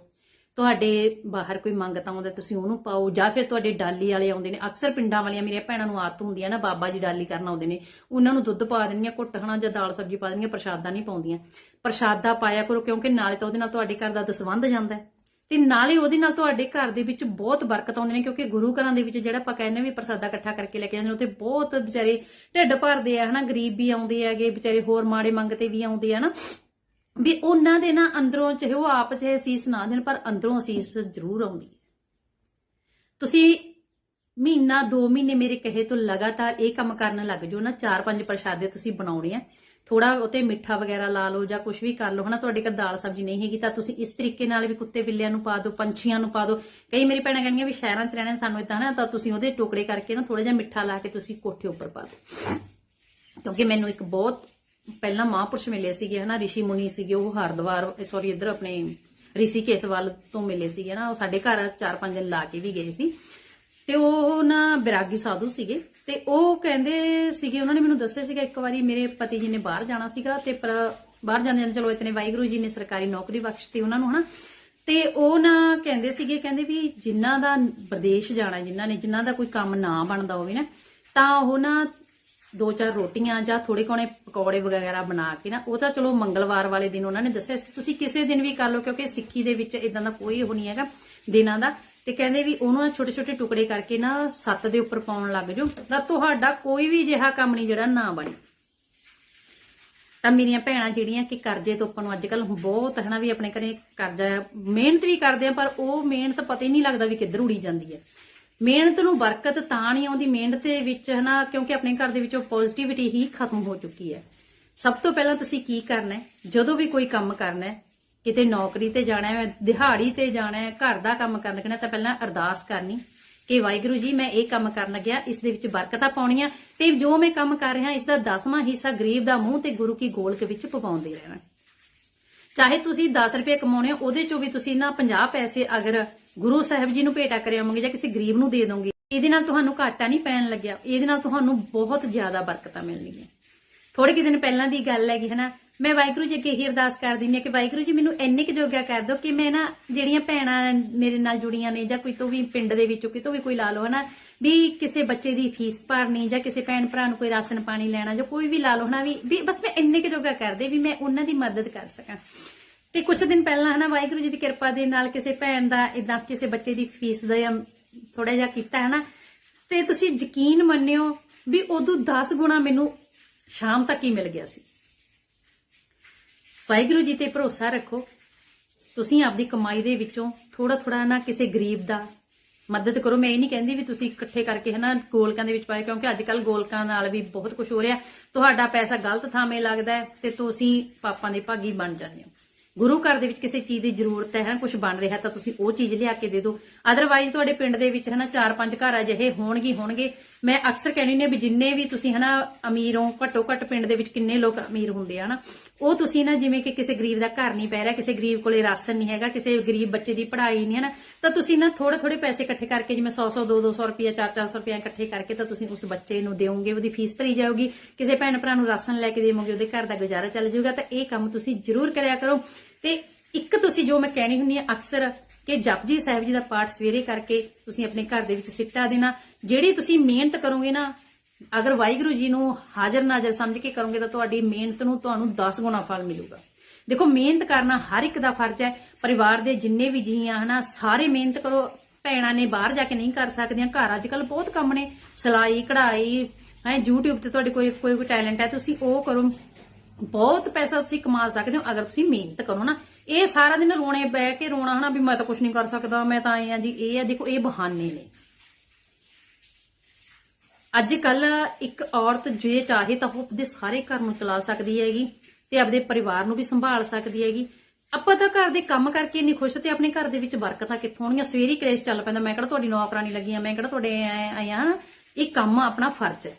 ਤੁਹਾਡੇ ਬਾਹਰ ਕੋਈ ਮੰਗਤਾ ਆਉਂਦਾ, ਤੁਸੀਂ ਉਹਨੂੰ ਪਾਓ, ਜਾਂ ਫਿਰ ਤੁਹਾਡੇ ਡਾਲੀ ਵਾਲੇ ਆਉਂਦੇ ਨੇ, ਅਕਸਰ ਪਿੰਡਾਂ ਵਾਲੀਆਂ ਮੇਰੀਆਂ ਭੈਣਾਂ ਨੂੰ ਆਦਤ ਹੁੰਦੀ ਹੈ ਨਾ, ਬਾਬਾ ਜੀ ਡਾਲੀ ਕਰਨ ਆਉਂਦੇ ਨੇ, ਉਹਨਾਂ ਨੂੰ ਦੁੱਧ ਪਾ ਦੇਣੀਆਂ ਘੁੱਟ ਜਾਂ ਦਾਲ ਸਬਜ਼ੀ ਪਾ ਦੇਣੀਆਂ ਪ੍ਰਸ਼ਾਦਾ ਨਹੀਂ ਪਾਉਂਦੀਆਂ। ਪ੍ਰਸ਼ਾਦਾ ਪਾਇਆ ਕਰੋ, ਕਿਉਂਕਿ ਨਾਲੇ ਤਾਂ ਉਹਦੇ ਨਾਲ ਤੁਹਾਡੇ ਘਰ ਦਾ ਦਸਵੰਧ ਜਾਂਦਾ ਹੈ। ਤੇ ਨਾਲੇ ਉਹਦੇ ਨਾਲ ਤੁਹਾਡੇ ਘਰ ਦੇ ਵਿੱਚ ਬਹੁਤ ਬਰਕਤ ਆਉਂਦੀ ਨੇ, ਕਿਉਂਕਿ ਗੁਰੂ ਘਰਾਂ ਦੇ ਵਿੱਚ ਜਿਹੜਾ ਆਪਾਂ ਕਹਿੰਦੇ ਵੀ ਪ੍ਰਸਾਦਾ ਇਕੱਠਾ ਕਰਕੇ ਲੈ ਕੇ ਜਾਂਦੇ ਨੇ, ਉੱਥੇ ਬਹੁਤ ਵਿਚਾਰੇ ਢਿੱਡ ਭਰਦੇ ਆ ਹਨਾ ਗਰੀਬ ਵੀ ਆਉਂਦੇ ਹੈਗੇ, ਵਿਚਾਰੇ ਹੋਰ ਮਾੜੇ ਮੰਗਤੇ ਵੀ ਆਉਂਦੇ ਆ ਨਾ। ਵੀ ਉਹਨਾਂ ਦੇ ਨਾ ਅੰਦਰੋਂ ਚਾਹੇ ਉਹ ਆਪ ਚਾਹੇ ਅਸੀਸ ਨਾ ਦੇਣ, ਪਰ ਅੰਦਰੋਂ ਅਸੀਸ ਜ਼ਰੂਰ ਆਉਂਦੀ ਹੈ। ਤੁਸੀਂ ਮਹੀਨਾ 2 ਮਹੀਨੇ ਮੇਰੇ ਕਹੇ ਤੋਂ ਲਗਾਤਾਰ ਇਹ ਕੰਮ ਕਰਨ ਲੱਗ ਜਾਓ ਨਾ 4-5 ਪ੍ਰਸ਼ਾਦੇ ਤੁਸੀਂ ਬਣਾਉਣੇ ਆ। ਥੋੜਾ ਉਤੇ ਮਿੱਠਾ ਵਗੈਰਾ ਲਾ ਲਓ ਜਾਂ ਕੁਝ ਵੀ ਕਰ ਲਓ, ਹਨਾ, ਤੁਹਾਡੇ ਘਰ ਦਾਲ ਸਬਜ਼ੀ ਨਹੀਂ ਹੈਗੀ ਤਾਂ ਤੁਸੀਂ ਇਸ ਤਰੀਕੇ ਨਾਲ ਵੀ ਕੁੱਤੇ ਬਿੱਲਿਆਂ ਨੂੰ ਪਾ ਦਿਓ, ਪੰਛੀਆਂ ਨੂੰ ਪਾ ਦਿਓ। ਕਈ ਮੇਰੀ ਭੈਣਾਂ ਕਹਿੰਦੀਆਂ ਵੀ ਸ਼ਹਿਰਾਂ 'ਚ ਰਹਿਣਾ ਸਾਨੂੰ ਇਦਾਂ ਨਾ, ਤਾਂ ਤੁਸੀਂ ਉਹਦੇ ਟੁਕੜੇ ਕਰਕੇ ਨਾ ਥੋੜਾ ਜਿਹਾ ਮਿੱਠਾ ਲਾ ਕੇ ਤੁਸੀਂ ਕੋਠੇ ਉੱਪਰ ਪਾ ਦਿਓ। ਕਿਉਂਕਿ ਮੈਨੂੰ ਇੱਕ ਬਹੁਤ ਪਹਿਲਾਂ ਮਹਾਂਪੁਰਸ਼ ਮਿਲੇ ਸੀਗੇ, ਹਨਾ, ਰਿਸ਼ੀ ਮੁਨੀ ਸੀਗੇ, ਉਹ ਹਰਦਵਾਰ ਸੌਰੀ ਇੱਧਰ ਆਪਣੇ ਰਿਸ਼ੀਕੇਸ਼ ਵੱਲ ਤੋਂ ਮਿਲੇ ਸੀਗੇ ਨਾ ਉਹ ਸਾਡੇ ਘਰ 4-5 ਦਿਨ ਲਾ ਕੇ ਵੀ ਗਏ ਸੀ। ਤੇ ਉਹ ਨਾ ਬਿਰਾਗੀ ਸਾਧੂ ਸੀਗੇ, ਤੇ ਉਹ ਕਹਿੰਦੇ ਸੀਗੇ, ਉਹਨਾਂ ਨੇ ਮੈਨੂੰ ਦੱਸਿਆ ਸੀਗਾ, ਇੱਕ ਵਾਰੀ ਮੇਰੇ ਪਤੀ ਜੀ ਨੇ ਬਾਹਰ ਜਾਣਾ ਸੀਗਾ, ਤੇ ਪਰ ਬਾਹਰ ਜਾਂਦੇ ਜਾਂਦੇ ਚਲੋ, ਇਤਨੇ ਵਾਹਿਗੁਰੂ ਜੀ ਨੇ ਸਰਕਾਰੀ ਨੌਕਰੀ ਬਖਸ਼ਤੀ ਉਹਨਾਂ ਨੂੰ, ਹਨਾ। ਤੇ ਉਹ ਨਾ ਕਹਿੰਦੇ ਸੀਗੇ, ਕਹਿੰਦੇ ਵੀ ਜਿਨ੍ਹਾਂ ਦਾ ਵਿਦੇਸ਼ ਜਾਣਾ ਜਿਨ੍ਹਾਂ ਨੇ ਜਿਨ੍ਹਾਂ ਦਾ ਕੋਈ ਕੰਮ ਨਾ ਬਣਦਾ ਹੋਵੇ ਨਾ, ਤਾਂ ਉਹ ਨਾ ਦੋ ਚਾਰ ਰੋਟੀਆਂ ਜਾਂ ਥੋੜੇ ਕੋਣੇ ਪਕੌੜੇ ਵਗੈਰਾ ਬਣਾ ਕੇ ਨਾ, ਉਹ ਤਾਂ ਚਲੋ ਮੰਗਲਵਾਰ ਵਾਲੇ ਦਿਨ ਉਹਨਾਂ ਨੇ ਦੱਸਿਆ। ਤੁਸੀਂ ਕਿਸੇ ਦਿਨ ਵੀ ਕਰ ਲਓ, ਕਿਉਂਕਿ ਸਿੱਖੀ ਦੇ ਵਿੱਚ ਇਦਾਂ ਦਾ ਕੋਈ ਉਹ ਨਹੀਂ ਹੈਗਾ ਦਿਨਾਂ ਦਾ। ਤੇ ਕਹਿੰਦੇ ਵੀ ਉਹਨੂੰ ਛੋਟੇ ਛੋਟੇ ਟੁਕੜੇ ਕਰਕੇ ਨਾ ਸੱਤ ਦੇ ਉੱਪਰ ਪਾਉਣ ਲੱਗ ਜਾਓ, ਤਾਂ ਤੁਹਾਡਾ ਕੋਈ ਵੀ ਜਿਹਾ ਕੰਮ ਨਹੀਂ ਜਿਹੜਾ ਨਾ ਬਣੇ। ਤਾਂ ਮੇਰੀਆਂ ਭੈਣਾਂ ਜਿਹੜੀਆਂ ਕਿ ਕਰਜ਼ੇ ਤੋਂ ਆਪਾਂ ਨੂੰ ਅੱਜ ਕੱਲ ਬਹੁਤ ਹਨਾ ਵੀ ਆਪਣੇ ਘਰੇ ਕਰਜ਼ਾ, ਮਿਹਨਤ ਵੀ ਕਰਦੇ ਆ, ਪਰ ਉਹ ਮਿਹਨਤ ਪਤਾ ਹੀ ਨਹੀਂ ਲੱਗਦਾ ਵੀ ਕਿੱਧਰ ਉੜੀ ਜਾਂਦੀ ਹੈ। ਮਿਹਨਤ ਨੂੰ ਬਰਕਤ ਤਾਂ ਨਹੀਂ ਆਉਂਦੀ, ਮਿਹਨਤ ਦੇ ਵਿੱਚ ਹਨਾ, ਕਿਉਂਕਿ ਆਪਣੇ ਘਰ ਦੇ ਵਿੱਚੋਂ ਪੋਜ਼ਿਟਿਵਿਟੀ ਹੀ ਖਤਮ ਹੋ ਚੁੱਕੀ ਹੈ। ਸਭ ਤੋਂ ਪਹਿਲਾਂ ਤੁਸੀਂ ਕੀ ਕਰਨਾ ਹੈ? ਜਦੋਂ ਵੀ ਕੋਈ ਕੰਮ ਕਰਨਾ ਹੈ, ਕਿਤੇ ਨੌਕਰੀ ਤੇ ਜਾਣਾ ਹੈ, ਦਿਹਾੜੀ ਤੇ ਜਾਣਾ ਹੈ, ਘਰ ਦਾ ਕੰਮ ਕਰਨ ਲੱਗਣਾ ਤਾਂ ਪਹਿਲਾਂ ਅਰਦਾਸ ਕਰਨੀ ਕਿ ਵਾਹਿਗੁਰੂ ਜੀ, ਮੈਂ ਇਹ ਕੰਮ ਕਰਨ ਲੱਗਿਆ, ਇਸ ਦੇ ਵਿੱਚ ਬਰਕਤਾਂ ਪਾਉਣੀਆਂ ਤੇ ਜੋ ਮੈਂ ਕੰਮ ਕਰ ਰਿਹਾ, ਇਸ ਦਾ ਦਸਵਾਂ ਹਿੱਸਾ ਗਰੀਬ ਦਾ ਮੂੰਹ ਤੇ ਗੁਰੂ ਕੀ ਗੋਲਕ ਵਿੱਚ ਪਵਾਉਂਦੇ ਰਹਿਣਾ ਚਾਹੇ ਤੁਸੀਂ 10 ਰੁਪਏ ਕਮਾਉਣੇ ਹੋ, ਉਹਦੇ ਚੋਂ ਵੀ ਤੁਸੀਂ ਨਾ 50 ਪੈਸੇ ਅਗਰ ਗੁਰੂ ਸਾਹਿਬ ਜੀ ਨੂੰ ਭੇਟਾ ਕਰਿਆ ਹੋਵੋਗੇ ਜਾਂ ਕਿਸੇ ਗਰੀਬ ਨੂੰ ਦੇ ਦੋਗੇ ਇਹਦੇ ਨਾਲ ਤੁਹਾਨੂੰ ਘਾਟਾ ਨਹੀਂ ਪੈਣ ਲੱਗਿਆ, ਇਹਦੇ ਨਾਲ ਤੁਹਾਨੂੰ ਬਹੁਤ ਜ਼ਿਆਦਾ ਬਰਕਤਾਂ ਮਿਲਣਗੀਆਂ। ਥੋੜੇ ਕਿ ਦਿਨ ਪਹਿਲਾਂ ਦੀ ਗੱਲ ਹੈਗੀ, ਹਨਾ? ਮੈਂ ਵਾਹਿਗੁਰੂ ਜੀ ਅੱਗੇ ਹੀ ਅਰਦਾਸ ਕਰਦੀ ਹਾਂ ਕਿ ਵਾਹਿਗੁਰੂ ਜੀ ਮੈਨੂੰ ਇੰਨੇ ਕੁ ਜੋਗਾ ਕਰ ਦਿਓ ਕਿ ਮੈਂ ਨਾ ਜਿਹੜੀਆਂ ਭੈਣਾਂ ਮੇਰੇ ਨਾਲ ਜੁੜੀਆਂ ਨੇ ਜਾਂ ਕੋਈ ਤੋਂ ਵੀ ਪਿੰਡ ਦੇ ਵਿੱਚੋਂ ਕਿਤੋਂ ਵੀ ਕੋਈ ਲਾ ਲਓ, ਹਨਾ? ਵੀ ਕਿਸੇ ਬੱਚੇ ਦੀ ਫੀਸ ਭਰਨੀ ਜਾਂ ਕਿਸੇ ਭੈਣ ਭਰਾ ਨੂੰ ਕੋਈ ਰਾਸ਼ਨ ਪਾਣੀ ਲੈਣਾ ਜਾਂ ਕੋਈ ਵੀ ਲਾ ਲਓ, ਹਨਾ? ਵੀ ਬਸ ਮੈਂ ਇੰਨੇ ਕੁ ਜੋਗਾ ਕਰ ਦੇ ਵੀ ਮੈਂ ਉਹਨਾਂ ਦੀ ਮਦਦ ਕਰ ਸਕਾਂ। ਤੇ ਕੁਝ ਦਿਨ ਪਹਿਲਾਂ ਹਨਾ ਵਾਹਿਗੁਰੂ ਜੀ ਦੀ ਕਿਰਪਾ ਦੇ ਨਾਲ ਕਿਸੇ ਭੈਣ ਦਾ ਇਦਾਂ ਕਿਸੇ ਬੱਚੇ ਦੀ ਫੀਸ ਦਾ ਥੋੜਾ ਜਿਹਾ ਕੀਤਾ ਹੈ ਨਾ ਤੇ ਤੁਸੀਂ ਯਕੀਨ ਮੰਨਿਓ ਵੀ ਉਦੋਂ 10 ਗੁਣਾ ਮੈਨੂੰ ਸ਼ਾਮ ਤੱਕ ਹੀ ਮਿਲ ਗਿਆ ਸੀ। ਵਾਹਿਗੁਰੂ ਜੀ ਤੇ ਭਰੋਸਾ ਰੱਖੋ, ਤੁਸੀਂ ਆਪਦੀ ਕਮਾਈ ਦੇ ਵਿੱਚੋਂ ਥੋੜਾ ਥੋੜਾ ਨਾ ਕਿਸੇ ਗਰੀਬ ਦਾ ਮਦਦ ਕਰੋ। ਮੈਂ ਇਹ ਨਹੀਂ ਕਹਿੰਦੀ ਵੀ ਤੁਸੀਂ ਇਕੱਠੇ ਕਰਕੇ ਹਨਾ ਗੋਲਕਾਂ ਦੇ ਵਿੱਚ ਪਾਏ ਕਿਉਂਕਿ ਅੱਜ ਕੱਲ ਗੋਲਕਾਂ ਨਾਲ ਵੀ ਬਹੁਤ ਕੁਝ ਹੋ ਰਿਹਾ। ਤੁਹਾਡਾ ਪੈਸਾ ਗਲਤ ਥਾਵੇਂ ਲੱਗਦਾ ਹੈ ਤੇ ਤੁਸੀਂ ਪਾਪਾਂ ਦੇ ਭਾਗੀ ਬਣ ਜਾਂਦੇ ਹੋ। ਗੁਰੂ ਘਰ ਦੇ ਵਿੱਚ ਕਿਸੇ ਚੀਜ਼ ਦੀ ਜ਼ਰੂਰਤ ਹੈ ਕੁਝ ਬਣ ਰਿਹਾ ਤਾਂ ਤੁਸੀਂ ਉਹ ਚੀਜ਼ ਲਿਆ ਕੇ ਦੇ ਦਿਓ। ਅਦਰਵਾਈਜ਼ ਤੁਹਾਡੇ ਪਿੰਡ ਦੇ ਵਿੱਚ ਹਨਾ ਚਾਰ ਪੰਜ ਘਰ ਅਜਿਹੇ ਹੋਣਗੇ ਹੋਣਗੇ। ਮੈਂ ਅਕਸਰ ਕਹਿੰਦੀ ਨੇ ਵੀ ਜਿੰਨੇ ਵੀ ਤੁਸੀਂ ਹਨਾ ਅਮੀਰ ਹੋ ਘੱਟੋ ਘੱਟ ਪਿੰਡ ਦੇ ਵਿੱਚ ਕਿੰਨੇ ਲੋਕ ਅਮੀਰ ਹੁੰਦੇ ਆ ਹਨਾ। ਉਹ ਤੁਸੀਂ ਨਾ ਜਿਵੇਂ ਕਿ ਕਿਸੇ ਗਰੀਬ ਦਾ ਘਰ ਨਹੀਂ ਪੈ ਰਿਹਾ, ਕਿਸੇ ਗਰੀਬ ਕੋਲੇ ਰਾਸ਼ਨ ਨਹੀਂ ਹੈਗਾ, ਕਿਸੇ ਗਰੀਬ ਬੱਚੇ ਦੀ ਪੜ੍ਹਾਈ ਨਹੀਂ ਹੈ ਨਾ ਤਾਂ ਤੁਸੀਂ ਨਾ ਥੋੜੇ ਥੋੜੇ ਪੈਸੇ ਇਕੱਠੇ ਕਰਕੇ ਜਿਵੇਂ 100 100 2 200 ਰੁਪਏ 4 400 ਰੁਪਏ ਇਕੱਠੇ ਕਰਕੇ ਤਾਂ ਤੁਸੀਂ ਉਸ ਬੱਚੇ ਨੂੰ ਦੇਵੋਗੇ ਉਹਦੀ ਫੀਸ ਭਰੀ ਜਾਊਗੀ। ਕਿਸੇ ਭੈਣ ਭਰਾ ਨੂੰ ਰਾਸ਼ਨ ਲੈ ਕੇ ਦੇਵੋਗੇ, ਉਹਦੇ ਘਰ ਦਾ ਗੁਜ਼ਾਰਾ ਚੱਲ ਜਾਊਗਾ, ਤਾਂ ਇਹ ਕੰਮ ਤੁਸੀਂ ਜ਼ਰੂਰ ਕਰਿਆ ਕਰੋ। ਤੇ ਇੱਕ ਤੁਸੀਂ ਜੋ ਮੈਂ ਕਹਿਣੀ ਹੁੰਦੀ ਹੈ ਅਕਸਰ ਕਿ ਜਪਜੀ ਸਾਹਿਬ ਜੀ ਦਾ ਪਾਠ ਸਵੇਰੇ ਕਰਕੇ ਤੁਸੀਂ ਆਪਣੇ ਘਰ ਦੇ ਵਿੱਚ ਸਿੱਟਾ ਦੇਣਾ, ਜਿਹੜੀ ਤੁਸੀਂ ਮਿਹਨਤ ਕਰੋਗੇ ਨਾ, ਅਗਰ ਵਾਹਿਗੁਰੂ ਜੀ ਨੂੰ ਹਾਜ਼ਰ ਨਾਜ਼ਰ ਸਮਝ ਕੇ ਕਰੋਗੇ ਤਾਂ ਤੁਹਾਡੀ ਮਿਹਨਤ ਨੂੰ ਤੁਹਾਨੂੰ 10 ਗੁਣਾ ਫਲ ਮਿਲੂਗਾ। ਦੇਖੋ, ਮਿਹਨਤ ਕਰਨਾ ਹਰ ਇੱਕ ਦਾ ਫਰਜ਼ ਹੈ। ਪਰਿਵਾਰ ਦੇ ਜਿੰਨੇ ਵੀ ਜੀ ਆ, ਹਨਾ, ਸਾਰੇ ਮਿਹਨਤ ਕਰੋ। ਭੈਣਾਂ ਨੇ ਬਾਹਰ ਜਾ ਕੇ ਨਹੀਂ ਕਰ ਸਕਦੀਆਂ। ਘਰ ਅੱਜ ਕੱਲ ਬਹੁਤ ਕੰਮ ਨੇ। ਸਿਲਾਈ, ਕਢਾਈ, ਹੈ, YouTube ਤੇ ਤੁਹਾਡੇ ਕੋਈ ਕੋਈ ਟੈਲੈਂਟ ਹੈ, ਤੁਸੀਂ ਉਹ ਕਰੋ। ਬਹੁਤ ਪੈਸਾ ਤੁਸੀਂ ਕਮਾ ਸਕਦੇ ਹੋ, ਅਗਰ ਤੁਸੀਂ ਮਿਹਨਤ ਕਰੋ ਨਾ। ਇਹ ਸਾਰਾ ਦਿਨ ਰੋਣੇ ਬਹਿ ਕੇ ਰੋਣਾ ਹਨਾ, ਵੀ ਮੈਂ ਤਾਂ ਕੁਝ ਨਹੀਂ ਕਰ ਸਕਦਾ, ਮੈਂ ਤਾਂ ਆਏ ਆ ਜੀ, ਇਹ ਆ, ਦੇਖੋ, ਇਹ ਬਹਾਨੇ ਨੇ। ਅੱਜ ਕੱਲ ਇੱਕ ਔਰਤ ਜੇ ਚਾਹੇ ਤਾਂ ਉਹ ਆਪਦੇ ਸਾਰੇ ਘਰ ਨੂੰ ਚਲਾ ਸਕਦੀ ਹੈਗੀ ਤੇ ਆਪਦੇ ਪਰਿਵਾਰ ਨੂੰ ਵੀ ਸੰਭਾਲ ਸਕਦੀ ਹੈਗੀ। ਆਪਾਂ ਤਾਂ ਘਰ ਦੇ ਕੰਮ ਕਰਕੇ ਨਹੀਂ ਖੁਸ਼ ਤੇ ਆਪਣੇ ਘਰ ਦੇ ਵਿੱਚ ਬਰਕਤਾਂ ਕਿੱਥੋਂ ਆਉਣਗੀਆਂ ਸਵੇਰੀ ਕਲੇਸ਼ ਚੱਲ ਪੈਂਦਾ, ਮੈਂ ਕਿਹੜਾ ਤੁਹਾਡੀ ਨੌਕਰਾਨੀ ਲੱਗੀ ਆ, ਮੈਂ ਕਿਹੜਾ ਤੁਹਾਡੇ ਆਏ ਆਏ ਇਹ ਕੰਮ ਆਪਣਾ ਫਰਜ਼ ਹੈ।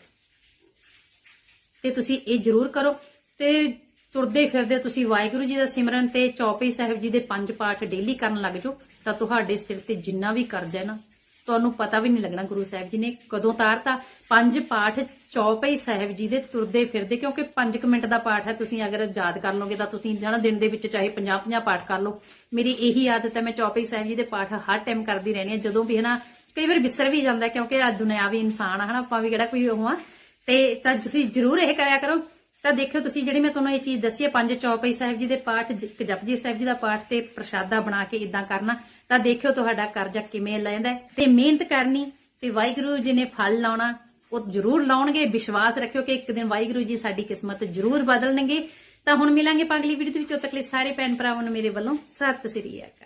ਤੇ ਤੁਸੀਂ ਇਹ ਜ਼ਰੂਰ ਕਰੋ। ਤੇ ਤੁਰਦੇ ਫਿਰਦੇ ਤੁਸੀਂ ਵਾਹਿਗੁਰੂ ਜੀ ਦਾ ਸਿਮਰਨ ਤੇ ਚੌਪਈ ਸਾਹਿਬ ਜੀ ਦੇ ਪੰਜ ਪਾਠ ਡੇਲੀ ਕਰਨ ਲੱਗ ਜਾਓ, ਤਾਂ ਤੁਹਾਡੇ ਸਿਰ ਤੇ ਜਿੰਨਾ ਵੀ ਕਰਜ਼ਾ ਹੈ ਨਾ, ਤੁਹਾਨੂੰ ਪਤਾ ਵੀ ਨਹੀਂ ਲੱਗਣਾ ਗੁਰੂ ਸਾਹਿਬ ਜੀ ਨੇ ਕਦੋਂ ਤਾਰਤਾ। ਪੰਜ ਪਾਠ ਚੌਪਈ ਸਾਹਿਬ ਜੀ ਦੇ ਤੁਰਦੇ ਫਿਰਦੇ, ਕਿਉਂਕਿ 5 ਮਿੰਟ ਦਾ ਪਾਠ ਹੈ, ਤੁਸੀਂ ਅਗਰ ਯਾਦ ਕਰ ਲਓਗੇ ਤਾਂ ਤੁਸੀਂ ਜਣਾ ਦਿਨ ਦੇ ਵਿੱਚ ਚਾਹੇ 50 50 ਪਾਠ ਕਰ ਲਓ। ਮੇਰੀ ਇਹੀ ਆਦਤ ਹੈ, ਮੈਂ ਚੌਪਈ ਸਾਹਿਬ ਜੀ ਦੇ ਪਾਠ ਹਰ ਟਾਈਮ ਕਰਦੀ ਰਹਿੰਦੀ ਹਾਂ, ਜਦੋਂ ਵੀ ਹਨਾ ਕਈ ਵਾਰ ਵਿਸਰ ਵੀ ਜਾਂਦਾ ਕਿਉਂਕਿ ਆ ਦੁਨਿਆਵੀ ਇਨਸਾਨ ਆ ਹਨਾ ਆਪਾਂ ਵੀ ਕਿਹੜਾ ਕੋਈ ਉਹ ਆ ਤੇ ਤਾਂ ਤੁਸੀਂ ਜ਼ਰੂਰ ਇਹ ਕਰਿਆ ਕਰੋ ਤਾਂ ਦੇਖਿਓ ਤੁਸੀਂ ਜਿਹੜੀ ਮੈਂ ਤੁਹਾਨੂੰ ਇਹ ਚੀਜ਼ ਦੱਸੀ ਹੈ, ਪੰਜ ਚੌਪਈ ਸਾਹਿਬ ਜੀ ਦੇ ਪਾਠ, ਜ- ਜਪਜੀ ਸਾਹਿਬ ਜੀ ਦਾ ਪਾਠ ਤੇ ਪ੍ਰਸ਼ਾਦਾ ਬਣਾ ਕੇ ਇਦਾਂ ਕਰਨਾ, ਤਾਂ ਦੇਖਿਓ ਤੁਹਾਡਾ ਕਰਜ਼ਾ ਕਿਵੇਂ ਲੈਂਦਾ ਤੇ ਮਿਹਨਤ ਕਰਨੀ, ਤੇ ਵਾਹਿਗੁਰੂ ਜੀ ਨੇ ਫਲ ਲਾਉਣਾ, ਉਹ ਜ਼ਰੂਰ ਲਾਉਣਗੇ, ਵਿਸ਼ਵਾਸ ਰੱਖਿਓ ਕਿ ਇੱਕ ਦਿਨ ਵਾਹਿਗੁਰੂ ਜੀ ਸਾਡੀ ਕਿਸਮਤ ਜ਼ਰੂਰ ਬਦਲਣਗੇ। ਤਾਂ ਹੁਣ ਮਿਲਾਂਗੇ ਅਗਲੀ ਵੀਡੀਓ ਦੇ ਵਿੱਚ ਉਦੋਂ ਤੱਕ ਲਈ ਸਾਰੇ ਭੈਣ ਭਰਾਵਾਂ ਨੂੰ ਮੇਰੇ ਵੱਲੋਂ ਸਤਿ ਸ੍ਰੀ ਅਕਾਲ।